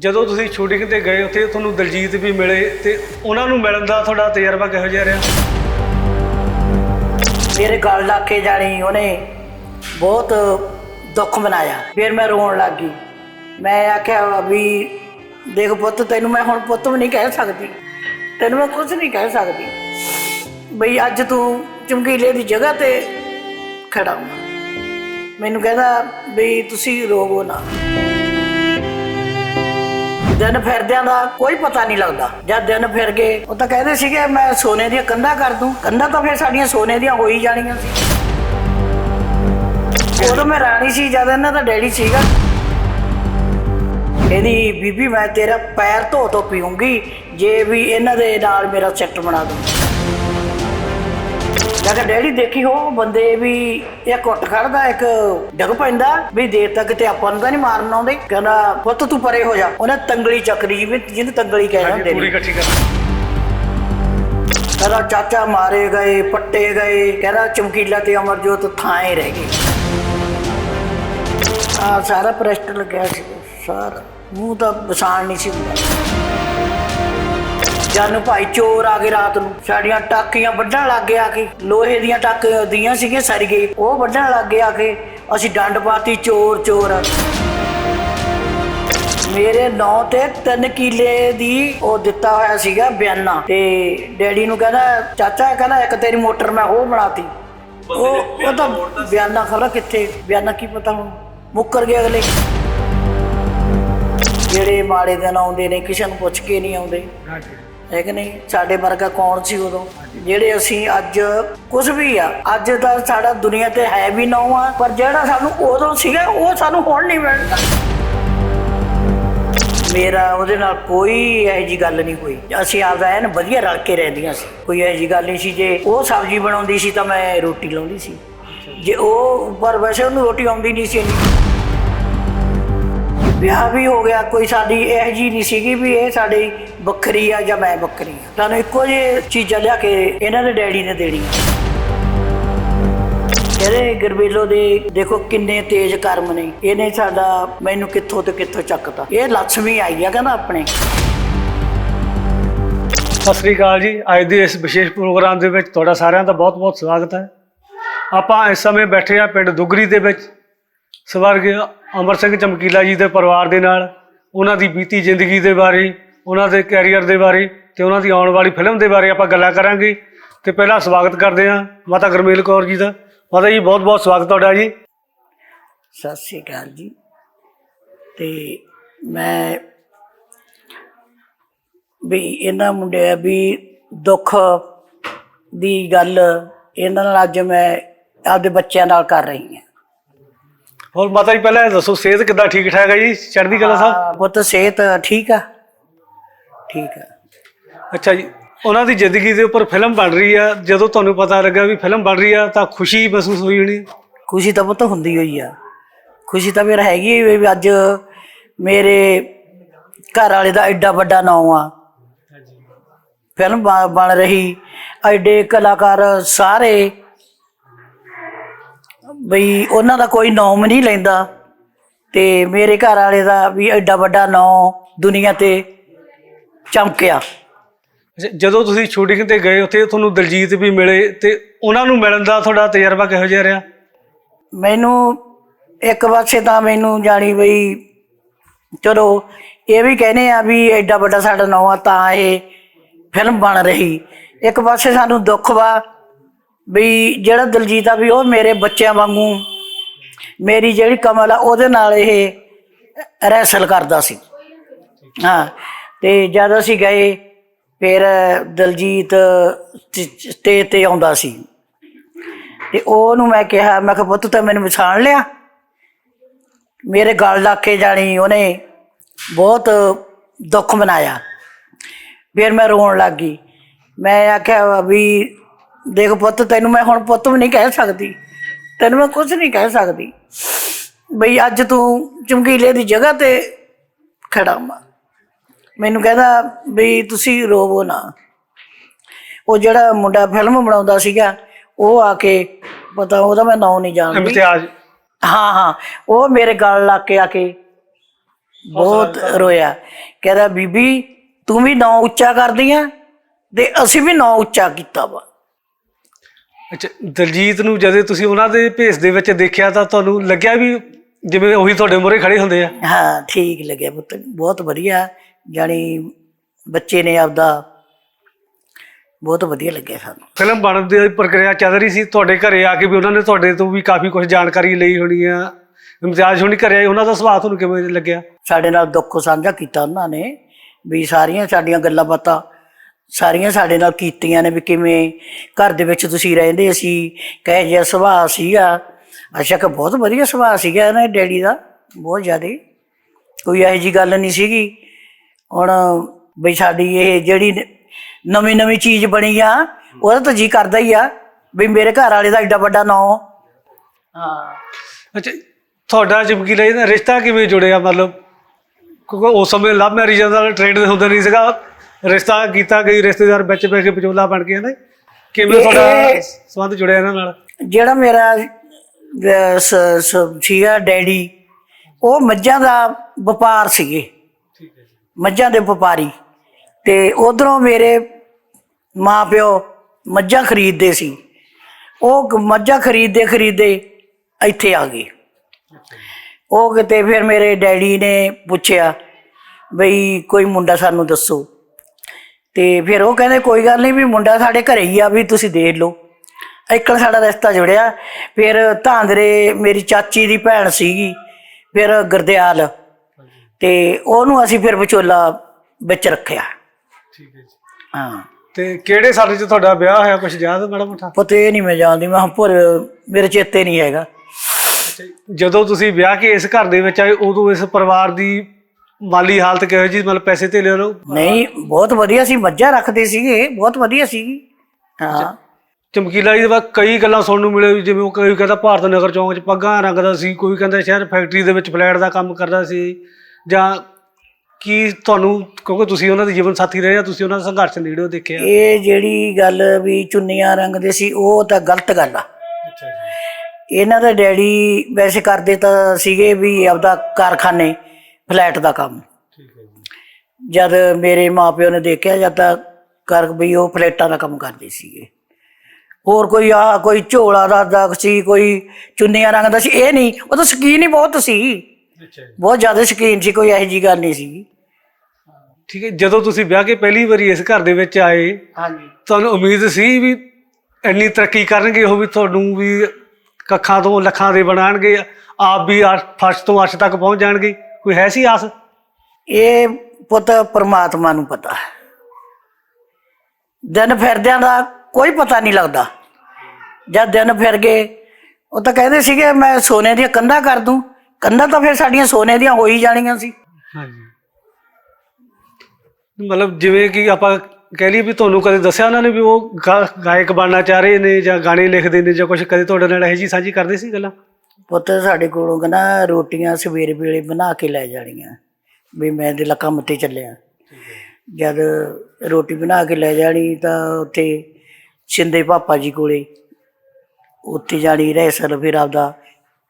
ਜਦੋਂ ਤੁਸੀਂ ਸ਼ੂਟਿੰਗ ਤੇ ਗਏ ਉੱਥੇ ਤੁਹਾਨੂੰ ਦਲਜੀਤ ਵੀ ਮਿਲੇ ਤੇ ਉਹਨਾਂ ਨੂੰ ਮਿਲਣ ਦਾ ਤੁਹਾਡਾ ਤਜਰਬਾ ਕਿਹੋ ਜਿਹਾ ਰਿਹਾ? ਮੇਰੇ ਗਲ ਲਾ ਕੇ ਜਾਣੀ ਉਹਨੇ ਬਹੁਤ ਦੁੱਖ ਮਨਾਇਆ। ਫਿਰ ਮੈਂ ਰੋਣ ਲੱਗ ਗਈ। ਮੈਂ ਆਖਿਆ ਵੀ ਦੇਖ ਪੁੱਤ, ਤੈਨੂੰ ਮੈਂ ਹੁਣ ਪੁੱਤ ਵੀ ਨਹੀਂ ਕਹਿ ਸਕਦੀ। ਤੈਨੂੰ ਮੈਂ ਕੁਝ ਨਹੀਂ ਕਹਿ ਸਕਦੀ। ਬਈ ਅੱਜ ਤੂੰ ਚਮਕੀਲੇ ਦੀ ਜਗ੍ਹਾ ਤੇ ਖੜਾ ਮੈਨੂੰ ਕਹਿੰਦਾ ਵੀ ਤੁਸੀਂ ਰੋਵੋ ਨਾ। ਦਿਨ ਫਿਰਦਿਆਂ ਦਾ ਕੋਈ ਪਤਾ ਨਹੀਂ ਲੱਗਦਾ। ਜਦ ਦਿਨ ਫਿਰ ਗਏ, ਉਹ ਤਾਂ ਕਹਿੰਦੇ ਸੀਗੇ, ਮੈਂ ਸੋਨੇ ਦੀਆਂ ਕੰਧਾਂ ਕਰ ਦੂੰ। ਕੰਧਾਂ ਤਾਂ ਫਿਰ ਸਾਡੀਆਂ ਸੋਨੇ ਦੀਆਂ ਹੋ ਹੀ ਜਾਣੀਆਂ ਸੀ। ਉਦੋਂ ਮੈਂ ਰਾਣੀ ਸੀ, ਜਦ ਇਹਨਾਂ ਦਾ ਡੈਡੀ ਸੀਗਾ। ਇਹਦੀ ਬੀਬੀ, ਮੈਂ ਤੇਰਾ ਪੈਰ ਧੋ ਧੋ ਪੀਉਂਗੀ ਜੇ ਵੀ ਇਹਨਾਂ ਦੇ ਨਾਲ ਮੇਰਾ ਸੈੱਟ ਬਣਾ ਦੂੰ। ਜਦ ਡੈਡੀ ਦੇਖੀ ਹੋ ਬੰਦੇ ਵੀ ਇੱਕ ਉੱਠ ਖੜਦਾ ਇੱਕ ਡਿੱਗ ਪੈਂਦਾ ਵੀ ਦੇਰ ਤੱਕ ਤੇ ਆਪਾਂ ਨੂੰ ਤਾਂ ਨਹੀਂ ਮਾਰਨ ਆਉਂਦੇ। ਕਹਿੰਦਾ ਪੁੱਤ ਤੂੰ ਪਰੇ ਹੋ ਜਾ। ਉਹਨੇ ਤੰਗਲੀ ਚੱਕਰੀ ਜਿਵੇਂ ਜਿਹਨੂੰ ਤੰਗਲੀ ਕਹਿੰਦੇ ਹੁੰਦੇ ਪੂਰੀ ਨੇ। ਇਕੱਠੀ ਕਰ ਕਹਿੰਦਾ ਚਾਚਾ ਮਾਰੇ ਗਏ ਪੱਟੇ ਗਏ। ਕਹਿੰਦਾ ਚਮਕੀਲਾ ਤੇ ਅਮਰਜੋਤ ਥਾਂ ਹੀ ਰਹਿ ਗਏ। ਆ ਸਾਰਾ ਪ੍ਰੈਸਟ ਲੱਗਿਆ ਸੀ ਸਾਰਾ। ਮੂੰਹ ਤਾਂ ਬਸਾਨ ਨਹੀਂ ਸੀ ਹੁੰਦਾ। ਜਨ ਭਾਈ ਚੋਰ ਆ ਗਏ ਰਾਤ ਨੂੰ। ਸਾਡੀਆਂ ਟਾਕੀਆਂ ਵੱਢਣ ਲੱਗ ਗਏ ਆ ਕੇ। ਲੋਹੇ ਦੀਆਂ ਟਾਕੀਆਂ ਦੀਆਂ ਸੀਗੀਆਂ ਸੜ ਗਈ ਉਹ ਵੱਢਣ ਲੱਗ ਗਏ ਆ ਕੇ। ਅਸੀਂ ਡੰਡ ਪਾਤੀ ਚੋਰ ਚੋਰ। ਮੇਰੇ ਨਾਂ ਤੇ 3 ਕਿੱਲੇ ਦੀ ਉਹ ਦਿੱਤਾ ਹੋਇਆ ਸੀਗਾ ਬਿਆਨਾ। ਤੇ ਡੈਡੀ ਨੂੰ ਕਹਿੰਦਾ ਚਾਚਾ ਕਹਿੰਦਾ ਇੱਕ ਤੇਰੀ ਮੋਟਰ ਮੈਂ ਉਹ ਬਣਾਤੀ। ਉਹ ਉਹ ਤਾਂ ਬਿਆਨਾ ਖਬਰ ਕਿੱਥੇ? ਬਿਆਨਾ ਕੀ ਪਤਾ ਹੁਣ? ਮੁੱਕਰ ਗਏ ਅਗਲੇ। ਜਿਹੜੇ ਮਾੜੇ ਦਿਨ ਆਉਂਦੇ ਨੇ ਕਿਸੇ ਨੂੰ ਪੁੱਛ ਕੇ ਨਹੀਂ ਆਉਂਦੇ। ਹਾਂਜੀ। ਹੈ ਕਿ ਨਹੀਂ? ਸਾਡੇ ਵਰਗਾ ਕੌਣ ਸੀ ਉਦੋਂ? ਜਿਹੜੇ ਅਸੀਂ ਅੱਜ ਕੁਝ ਵੀ ਆ, ਅੱਜ ਦਾ ਸਾਡਾ ਦੁਨੀਆ ਤੇ ਹੈ ਵੀ ਨਾ ਆ, ਪਰ ਜਿਹੜਾ ਸਾਨੂੰ ਉਦੋਂ ਸੀਗਾ, ਉਹ ਸਾਨੂੰ ਹੁਣ ਨਹੀਂ ਮਿਲਦਾ। ਮੇਰਾ ਉਹਦੇ ਨਾਲ ਕੋਈ ਇਹੋ ਜੀ ਗੱਲ ਨਹੀਂ ਹੋਈ। ਅਸੀਂ ਆਪਦਾ ਐਨ ਵਧੀਆ ਰਲ ਕੇ ਰਹਿੰਦੀਆਂ ਸੀ। ਕੋਈ ਇਹੋ ਜੀ ਗੱਲ ਨਹੀਂ ਸੀ, ਜੇ ਉਹ ਸਬਜ਼ੀ ਬਣਾਉਂਦੀ ਸੀ ਤਾਂ ਮੈਂ ਰੋਟੀ ਲਾਉਂਦੀ ਸੀ। ਜੇ ਉਹ ਪਰ ਵੈਸੇ ਉਹਨੂੰ ਰੋਟੀ ਆਉਂਦੀ ਨਹੀਂ ਸੀ ਇੰਨੀ। ਵਿਆਹ ਵੀ ਹੋ ਗਿਆ, ਕੋਈ ਸਾਡੀ ਇਹ ਜੀ ਨਹੀਂ ਸੀਗੀ ਵੀ ਇਹ ਸਾਡੀ ਵੱਖਰੀ ਆ ਜਾਂ ਮੈਂ ਵੱਖਰੀ ਆ? ਤੁਹਾਨੂੰ ਇੱਕੋ ਜਿਹੀ ਚੀਜ਼ਾਂ ਲਿਆ ਕੇ ਇਹਨਾਂ ਦੇ ਡੈਡੀ ਨੇ ਦੇਣੀਆਂ ਇਹਦੇ ਗਰਬੇਲੋ ਦੇ ਦੇਖੋ ਕਿੰਨੇ ਤੇਜ਼ ਕਰਮ ਨੇ। ਇਹਨੇ ਸਾਡਾ ਮੈਨੂੰ ਕਿੱਥੋਂ ਤੇ ਕਿੱਥੋਂ ਚੱਕਤਾ। ਇਹ ਲక్ష్ਮੀ ਆਈ ਆ ਕਹਿੰਦਾ ਆਪਣੇ। ਸਤਿ ਸ੍ਰੀ ਅਕਾਲ ਜੀ। ਅੱਜ ਦੇ ਇਸ ਵਿਸ਼ੇਸ਼ ਪ੍ਰੋਗਰਾਮ ਦੇ ਵਿੱਚ ਤੁਹਾਡਾ ਸਾਰਿਆਂ ਦਾ ਬਹੁਤ-ਬਹੁਤ ਸਵਾਗਤ ਹੈ। ਆਪਾਂ ਇਸ ਸਮੇਂ ਬੈਠੇ ਆ ਪਿੰਡ ਦੁਗਰੀ ਦੇ ਵਿੱਚ। ਸਵਰਗ ਅਮਰ ਸਿੰਘ ਚਮਕੀਲਾ ਜੀ ਦੇ ਪਰਿਵਾਰ ਦੇ ਨਾਲ। ਉਹਨਾਂ ਦੀ ਬੀਤੀ ਜ਼ਿੰਦਗੀ ਦੇ ਬਾਰੇ ਉਹਨਾਂ ਦੇ ਕੈਰੀਅਰ ਦੇ ਬਾਰੇ ਤੇ ਉਹਨਾਂ ਦੀ ਆਉਣ ਵਾਲੀ ਫਿਲਮ ਦੇ ਬਾਰੇ ਆਪਾਂ ਗੱਲਾਂ ਕਰਾਂਗੇ। ਤੇ ਪਹਿਲਾਂ ਸਵਾਗਤ ਕਰਦੇ ਹਾਂ ਮਾਤਾ ਗਰਮੇਲ ਕੌਰ ਜੀ ਦਾ। ਮਾਤਾ ਜੀ ਬਹੁਤ-ਬਹੁਤ ਸਵਾਗਤ ਤੁਹਾਡਾ ਜੀ। ਸਤਿ ਸ੍ਰੀ ਅਕਾਲ ਜੀ। ਤੇ ਮੈਂ ਵੀ ਇਹਨਾਂ ਮੁੰਡੇ ਵੀ ਦੁੱਖ ਦੀ ਗੱਲ ਇਹਨਾਂ ਨਾਲ ਅੱਜ ਮੈਂ ਆਪਦੇ ਬੱਚਿਆਂ ਨਾਲ ਕਰ ਰਹੀ ਹਾਂ। ਹੋਰ ਮਾਤਾ ਜੀ ਪਹਿਲਾਂ ਦੱਸੋ ਸਿਹਤ ਕਿੱਦਾਂ? ਠੀਕ ਠਾਕ ਹੈ ਜੀ? ਚੜ੍ਹਦੀ ਕਲਾ ਸਾਹਿਬ ਪੁੱਤ ਸਿਹਤ ਠੀਕ ਆ? ਠੀਕ ਆ। ਅੱਛਾ ਜੀ ਉਹਨਾਂ ਦੀ ਜ਼ਿੰਦਗੀ ਦੇ ਉੱਪਰ ਫਿਲਮ ਬਣ ਰਹੀ ਆ। ਜਦੋਂ ਤੁਹਾਨੂੰ ਪਤਾ ਲੱਗਾ ਵੀ ਫਿਲਮ ਬਣ ਰਹੀ ਆ ਤਾਂ ਖੁਸ਼ੀ ਮਹਿਸੂਸ ਹੋਈ ਹੋਣੀ? ਖੁਸ਼ੀ ਤਾਂ ਪੁੱਤ ਹੁੰਦੀ ਹੋਈ ਆ। ਖੁਸ਼ੀ ਤਾਂ ਮੇਰਾ ਹੈਗੀ ਹੀ ਵੀ ਅੱਜ ਮੇਰੇ ਘਰ ਵਾਲੇ ਦਾ ਐਡਾ ਵੱਡਾ ਨਾਮ ਆ। ਫਿਲਮ ਬਣ ਰਹੀ। ਐਡੇ ਕਲਾਕਾਰ ਸਾਰੇ ਬਈ ਉਹਨਾਂ ਦਾ ਕੋਈ ਨਾਮ ਨਹੀਂ ਲੈਂਦਾ। ਤੇ ਮੇਰੇ ਘਰ ਵਾਲੇ ਦਾ ਵੀ ਐਡਾ ਵੱਡਾ ਨਾਮ ਦੁਨੀਆ ਤੇ ਚਮਕਿਆ। ਜਦੋਂ ਤੁਸੀਂ ਸ਼ੂਟਿੰਗ ਤੇ ਗਏ ਉੱਥੇ ਤੁਹਾਨੂੰ ਦਲਜੀਤ ਵੀ ਮਿਲੇ ਤੇ ਉਹਨਾਂ ਨੂੰ ਮਿਲਣ ਦਾ ਤੁਹਾਡਾ ਤਜਰਬਾ ਕਿਹੋ ਜਿਹਾ ਰਿਹਾ? ਮੈਨੂੰ ਇੱਕ ਪਾਸੇ ਤਾਂ ਮੈਨੂੰ ਜਾਣੀ ਬਈ ਚਲੋ ਇਹ ਵੀ ਕਹਿੰਦੇ ਆ ਵੀ ਐਡਾ ਵੱਡਾ ਸਾਡਾ ਨਾਂ ਆ ਤਾਂ ਇਹ ਫਿਲਮ ਬਣ ਰਹੀ। ਇੱਕ ਪਾਸੇ ਸਾਨੂੰ ਦੁੱਖ ਵਾ ਵੀ ਜਿਹੜਾ ਦਲਜੀਤ ਆ ਵੀ ਉਹ ਮੇਰੇ ਬੱਚਿਆਂ ਵਾਂਗੂ ਮੇਰੀ ਜਿਹੜੀ ਕਮਲ ਆ ਉਹਦੇ ਨਾਲ ਇਹ ਰੈਸਲ ਕਰਦਾ ਸੀ। ਹਾਂ ਤੇ ਜਦ ਅਸੀਂ ਗਏ, ਫਿਰ ਦਲਜੀਤ ਸਟੇਜ ਤੇ ਆਉਂਦਾ ਸੀ। ਤੇ ਉਹਨੂੰ ਮੈਂ ਕਿਹਾ ਮੈਂ ਕਿਹਾ, ਪੁੱਤ, ਤਾਂ ਮੈਨੂੰ ਪਛਾਣ ਲਿਆ? ਮੇਰੇ ਗਲ ਲਾ ਕੇ ਜਾਣੀ ਉਹਨੇ ਬਹੁਤ ਦੁੱਖ ਮਨਾਇਆ। ਫਿਰ ਮੈਂ ਰੋਣ ਲੱਗ ਗਈ। ਮੈਂ ਆਖਿਆ, ਵੀ ਦੇਖ ਪੁੱਤ, ਤੈਨੂੰ ਮੈਂ ਹੁਣ ਪੁੱਤ ਵੀ ਨਹੀਂ ਕਹਿ ਸਕਦੀ। ਤੈਨੂੰ ਮੈਂ ਕੁਝ ਨਹੀਂ ਕਹਿ ਸਕਦੀ। ਬਈ ਅੱਜ ਤੂੰ ਚਮਕੀਲੇ ਦੀ ਜਗ੍ਹਾ ਤੇ ਖੜਾ ਮਾ ਮੈਨੂੰ ਕਹਿੰਦਾ ਵੀ ਤੁਸੀਂ ਰੋਵੋ ਨਾ। ਉਹ ਜਿਹੜਾ ਮੁੰਡਾ ਫਿਲਮ ਬਣਾਉਂਦਾ ਸੀਗਾ ਉਹ ਆ ਕੇ ਪਤਾ ਉਹਦਾ ਮੈਂ ਨਾਂ ਨਹੀਂ ਜਾਣਦੀ। ਇਮਤਿਆਜ਼ ਹਾਂ ਹਾਂ। ਉਹ ਮੇਰੇ ਗਲ ਲਾ ਕੇ ਆ ਕੇ ਬਹੁਤ ਰੋਇਆ। ਕਹਿੰਦਾ ਬੀਬੀ ਤੂੰ ਵੀ ਨਾਂ ਉੱਚਾ ਕਰਦੀ ਆ ਤੇ ਅਸੀਂ ਵੀ ਨਾਂ ਉੱਚਾ ਕੀਤਾ ਵਾ। ਅੱਛਾ ਦਲਜੀਤ ਨੂੰ ਜਦੋਂ ਤੁਸੀਂ ਉਹਨਾਂ ਦੇ ਭੇਸ ਦੇ ਵਿੱਚ ਦੇਖਿਆ ਤਾਂ ਤੁਹਾਨੂੰ ਲੱਗਿਆ ਵੀ ਜਿਵੇਂ ਉਹੀ ਤੁਹਾਡੇ ਮੂਹਰੇ ਖੜੇ ਹੁੰਦੇ ਆ? ਹਾਂ ਠੀਕ ਲੱਗਿਆ ਪੁੱਤ। ਬਹੁਤ ਵਧੀਆ। ਜਾਣੀ ਬੱਚੇ ਨੇ ਆਪਦਾ ਬਹੁਤ ਵਧੀਆ ਲੱਗਿਆ ਸਾਨੂੰ। ਫਿਲਮ ਬਣਨ ਦੀ ਪ੍ਰਕਿਰਿਆ ਚੱਲ ਰਹੀ ਸੀ। ਤੁਹਾਡੇ ਘਰੇ ਆ ਕੇ ਵੀ ਉਹਨਾਂ ਨੇ ਤੁਹਾਡੇ ਤੋਂ ਵੀ ਕਾਫੀ ਕੁਝ ਜਾਣਕਾਰੀ ਲਈ ਹੋਣੀ ਆ। ਇਮਤਿਆਜ਼ ਹੋਣੀ ਘਰੇ ਆਏ ਉਹਨਾਂ ਦਾ ਸੁਭਾਅ ਤੁਹਾਨੂੰ ਕਿਵੇਂ ਲੱਗਿਆ? ਸਾਡੇ ਨਾਲ ਦੁੱਖ ਸਾਂਝਾ ਕੀਤਾ ਉਹਨਾਂ ਨੇ ਵੀ ਸਾਰੀਆਂ ਸਾਡੀਆਂ ਗੱਲਾਂ ਬਾਤਾਂ ਸਾਰੀਆਂ ਸਾਡੇ ਨਾਲ ਕੀਤੀਆਂ ਨੇ ਵੀ ਕਿਵੇਂ ਘਰ ਦੇ ਵਿੱਚ ਤੁਸੀਂ ਰਹਿੰਦੇ ਸੀ ਕਹੇ ਜਿਹਾ ਸੁਭਾਅ ਸੀਗਾ। ਅੱਛਾ ਕਿ ਬਹੁਤ ਵਧੀਆ ਸੁਭਾਅ ਸੀਗਾ ਇਹਨਾਂ ਦੇ ਡੈਡੀ ਦਾ ਬਹੁਤ ਜ਼ਿਆਦਾ। ਕੋਈ ਇਹੋ ਜੀ ਗੱਲ ਨਹੀਂ ਸੀਗੀ। ਹੁਣ ਬਈ ਸਾਡੀ ਇਹ ਜਿਹੜੀ ਨਵੀਂ ਨਵੀਂ ਚੀਜ਼ ਬਣੀ ਆ ਉਹਦਾ ਤਾਂ ਜੀ ਕਰਦਾ ਹੀ ਆ ਵੀ ਮੇਰੇ ਘਰ ਵਾਲੇ ਦਾ ਏਡਾ ਵੱਡਾ ਨਾਂ ਹਾਂ। ਅੱਛਾ ਤੁਹਾਡਾ ਚਮਕੀਲਾ ਜੀ ਦਾ ਰਿਸ਼ਤਾ ਕਿਵੇਂ ਜੁੜਿਆ? ਮਤਲਬ ਕਿਉਂਕਿ ਉਸ ਸਮੇਂ ਲਵ ਮੈਰਿਜਾਂ ਦਾ ਟ੍ਰੈਂਡ ਹੁੰਦਾ ਨਹੀਂ ਸੀਗਾ। ਰਿਸ਼ਤਾ ਕੀਤਾ ਗਈ ਰਿਸ਼ਤੇਦਾਰ ਵਿੱਚ ਬੈ ਕੇ ਵਿਚੋਲਾ ਬਣ ਕੇ ਨੇ? ਕਿਵੇਂ ਤੁਹਾਡਾ ਸੰਬੰਧ ਜੁੜਿਆ ਇਹਨਾਂ ਨਾਲ? ਜਿਹੜਾ ਮੇਰਾ ਸੀਗਾ ਡੈਡੀ ਉਹ ਮੱਝਾਂ ਦਾ ਵਪਾਰ ਸੀਗੇ। ਮੱਝਾਂ ਦੇ ਵਪਾਰੀ ਤੇ ਉਧਰੋਂ ਮੇਰੇ ਮਾਪਿਓ ਮੱਝਾਂ ਖਰੀਦਦੇ ਸੀ। ਉਹ ਮੱਝਾਂ ਖਰੀਦਦੇ ਖਰੀਦਦੇ ਇੱਥੇ ਆ ਗਏ। ਉਹ ਕਿਤੇ ਫਿਰ ਮੇਰੇ ਡੈਡੀ ਨੇ ਪੁੱਛਿਆ, ਬਈ ਕੋਈ ਮੁੰਡਾ ਸਾਨੂੰ ਦੱਸੋ। ਤੇ ਫਿਰ ਉਹ ਕਹਿੰਦੇ, ਕੋਈ ਗੱਲ ਨਹੀਂ ਵੀ ਮੁੰਡਾ ਸਾਡੇ ਘਰੇ ਹੀ ਆ, ਵੀ ਤੁਸੀਂ ਦੇਖ ਲਓ। ਇੱਕਣ ਸਾਡਾ ਰਿਸ਼ਤਾ ਜੁੜਿਆ। ਫਿਰ ਧਾਂਦਰੇ ਮੇਰੀ ਚਾਚੀ ਦੀ ਭੈਣ ਸੀਗੀ, ਫਿਰ ਗੁਰਦਿਆਲ। ਤੇ ਉਹਨੂੰ ਅਸੀਂ ਫਿਰ ਵਿਚੋਲਾ ਵਿੱਚ ਰੱਖਿਆ। ਠੀਕ ਹੈ ਜੀ। ਹਾਂ। ਤੇ ਕਿਹੜੇ ਸਾਲ 'ਚ ਤੁਹਾਡਾ ਵਿਆਹ ਹੋਇਆ? ਕੁਝ ਯਾਦ ਮਾੜਾ ਮੋਟਾ? ਪਤਾ ਇਹ ਨਹੀਂ ਮੈਂ ਜਾਣਦੀ ਮੈਂ ਭੁੱਲ ਮੇਰੇ ਚੇਤੇ ਨਹੀਂ ਹੈਗਾ। ਜਦੋਂ ਤੁਸੀਂ ਵਿਆਹ ਕੇ ਇਸ ਘਰ ਦੇ ਵਿੱਚ ਆਏ ਉਦੋਂ ਇਸ ਪਰਿਵਾਰ ਦੀ ਮਾਲੀ ਹਾਲਤ ਕਿਹੋ ਜੀ ਮਤਲਬ ਪੈਸੇ ਤੇ ਲੈ ਲਓ ਨਹੀਂ ਬਹੁਤ ਵਧੀਆ ਸੀ ਮੱਝਾਂ ਰੱਖਦੇ ਸੀਗੇ ਬਹੁਤ ਵਧੀਆ ਸੀਗੀ ਹਾਂ। ਚਮਕੀਲਾ ਜੀ ਦੇ ਬਾਅਦ ਕਈ ਗੱਲਾਂ ਸੁਣਨ ਨੂੰ ਮਿਲੇ ਜਿਵੇਂ ਉਹ ਕੋਈ ਕਹਿੰਦਾ ਭਾਰਤ ਨਗਰ ਚੌਂਕ 'ਚ ਪੱਗਾਂ ਰੰਗਦਾ ਸੀ ਕੋਈ ਕਹਿੰਦਾ ਸ਼ਹਿਰ ਫੈਕਟਰੀ ਦੇ ਵਿੱਚ ਫਲੈਟ ਦਾ ਕੰਮ ਕਰਦਾ ਸੀ। ਜਾਂ ਕੀ ਤੁਹਾਨੂੰ ਕਿਉਂਕਿ ਤੁਸੀਂ ਉਹਨਾਂ ਦੇ ਜੀਵਨ ਸਾਥੀ ਰਹੇ ਆ ਤੁਸੀਂ ਉਹਨਾਂ ਦਾ ਸੰਘਰਸ਼ ਨੇੜਿਓ ਦੇਖਿਆ ਇਹ ਜਿਹੜੀ ਗੱਲ ਵੀ ਚੁੰਨੀਆਂ ਰੰਗਦੇ ਸੀ ਉਹ ਤਾਂ ਗਲਤ ਗੱਲ ਆ। ਅੱਛਾ ਜੀ। ਇਹਨਾਂ ਦਾ ਡੈਡੀ ਵੈਸੇ ਕਰਦੇ ਤਾਂ ਸੀਗੇ ਵੀ ਆਪਦਾ ਕਾਰਖਾਨੇ ਫਲੈਟ ਦਾ ਕੰਮ। ਠੀਕ ਹੈ ਜੀ। ਜਦ ਮੇਰੇ ਮਾਪਿਓ ਨੇ ਦੇਖਿਆ ਜਦ ਤਾਂ ਕਰ ਵੀ ਉਹ ਫਲੈਟਾਂ ਦਾ ਕੰਮ ਕਰਦੇ ਸੀਗੇ। ਹੋਰ ਕੋਈ ਆ ਕੋਈ ਝੋਲਾ ਦਾ ਦਾ ਸੀ ਕੋਈ ਚੁੰਨੀਆਂ ਰੰਗ ਦਾ ਸੀ ਇਹ ਨਹੀਂ। ਉਹ ਤਾਂ ਸ਼ਕੀਨ ਹੀ ਬਹੁਤ ਸੀ। ਅੱਛਾ ਜੀ। ਬਹੁਤ ਜ਼ਿਆਦਾ ਸ਼ਕੀਨ ਸੀ ਕੋਈ ਇਹੋ ਜੀ ਗੱਲ ਨਹੀਂ ਸੀ। ਠੀਕ ਹੈ ਜਦੋਂ ਤੁਸੀਂ ਵਿਆਹ ਕੇ ਪਹਿਲੀ ਵਾਰੀ ਇਸ ਘਰ ਦੇ ਵਿੱਚ ਆਏ ਹਾਂਜੀ। ਤੁਹਾਨੂੰ ਉਮੀਦ ਸੀ ਵੀ ਇੰਨੀ ਤਰੱਕੀ ਕਰਨਗੇ ਉਹ ਵੀ ਤੁਹਾਨੂੰ ਵੀ ਕੱਖਾਂ ਤੋਂ ਲੱਖਾਂ ਦੇ ਬਣਾਣਗੇ ਆਪ ਵੀ ਅਰ- ਫਰਸ਼ ਤੋਂ ਅਰਸ਼ ਤੱਕ ਪਹੁੰਚ ਜਾਣਗੇ? ਕੋਈ ਹੈ ਸੀ ਆਸ? ਇਹ ਪੁੱਤ ਪ੍ਰਮਾਤਮਾ ਨੂੰ ਪਤਾ ਦਿਨ ਫਿਰਦਿਆਂ ਦਾ ਕੋਈ ਪਤਾ ਨਹੀਂ ਲੱਗਦਾ। ਜਦ ਦਿਨ ਫਿਰ ਗਏ ਉਹ ਤਾਂ ਕਹਿੰਦੇ ਸੀਗੇ ਮੈਂ ਸੋਨੇ ਦੀਆਂ ਕੰਧਾਂ ਕਰ ਦੂੰ। ਕੰਧਾਂ ਤਾਂ ਫਿਰ ਸਾਡੀਆਂ ਸੋਨੇ ਦੀਆਂ ਹੋ ਹੀ ਜਾਣੀਆਂ ਸੀ। ਹਾਂਜੀ। ਮਤਲਬ ਜਿਵੇਂ ਕਿ ਆਪਾਂ ਕਹਿ ਲਈਏ ਵੀ ਤੁਹਾਨੂੰ ਕਦੇ ਦੱਸਿਆ ਉਹਨਾਂ ਨੇ ਵੀ ਉਹ ਗਾ- ਗਾਇਕ ਬਣਨਾ ਚਾਹ ਰਹੇ ਨੇ ਜਾਂ ਗਾਣੇ ਲਿਖਦੇ ਨੇ ਜਾਂ ਕੁਝ ਕਦੇ ਤੁਹਾਡੇ ਨਾਲ ਇਹੋ ਜੀ ਸਾਂਝੀ ਕਰਦੇ ਸੀ ਗੱਲਾਂ? ਪੁੱਤ ਸਾਡੇ ਕੋਲੋਂ ਕਹਿੰਦਾ ਰੋਟੀਆਂ ਸਵੇਰੇ ਵੇਲੇ ਬਣਾ ਕੇ ਲੈ ਜਾਣੀਆਂ ਵੀ ਮੈਂ ਦੇ ਕੰਮ ਤੇ ਚੱਲਿਆ। ਜਦ ਰੋਟੀ ਬਣਾ ਕੇ ਲੈ ਜਾਣੀ ਤਾਂ ਉੱਥੇ ਸ਼ਿੰਦੇ ਪਾਪਾ ਜੀ ਕੋਲੇ ਉੱਥੇ ਜਾਣੀ ਰਹਿਸਲ ਫਿਰ ਆਪਦਾ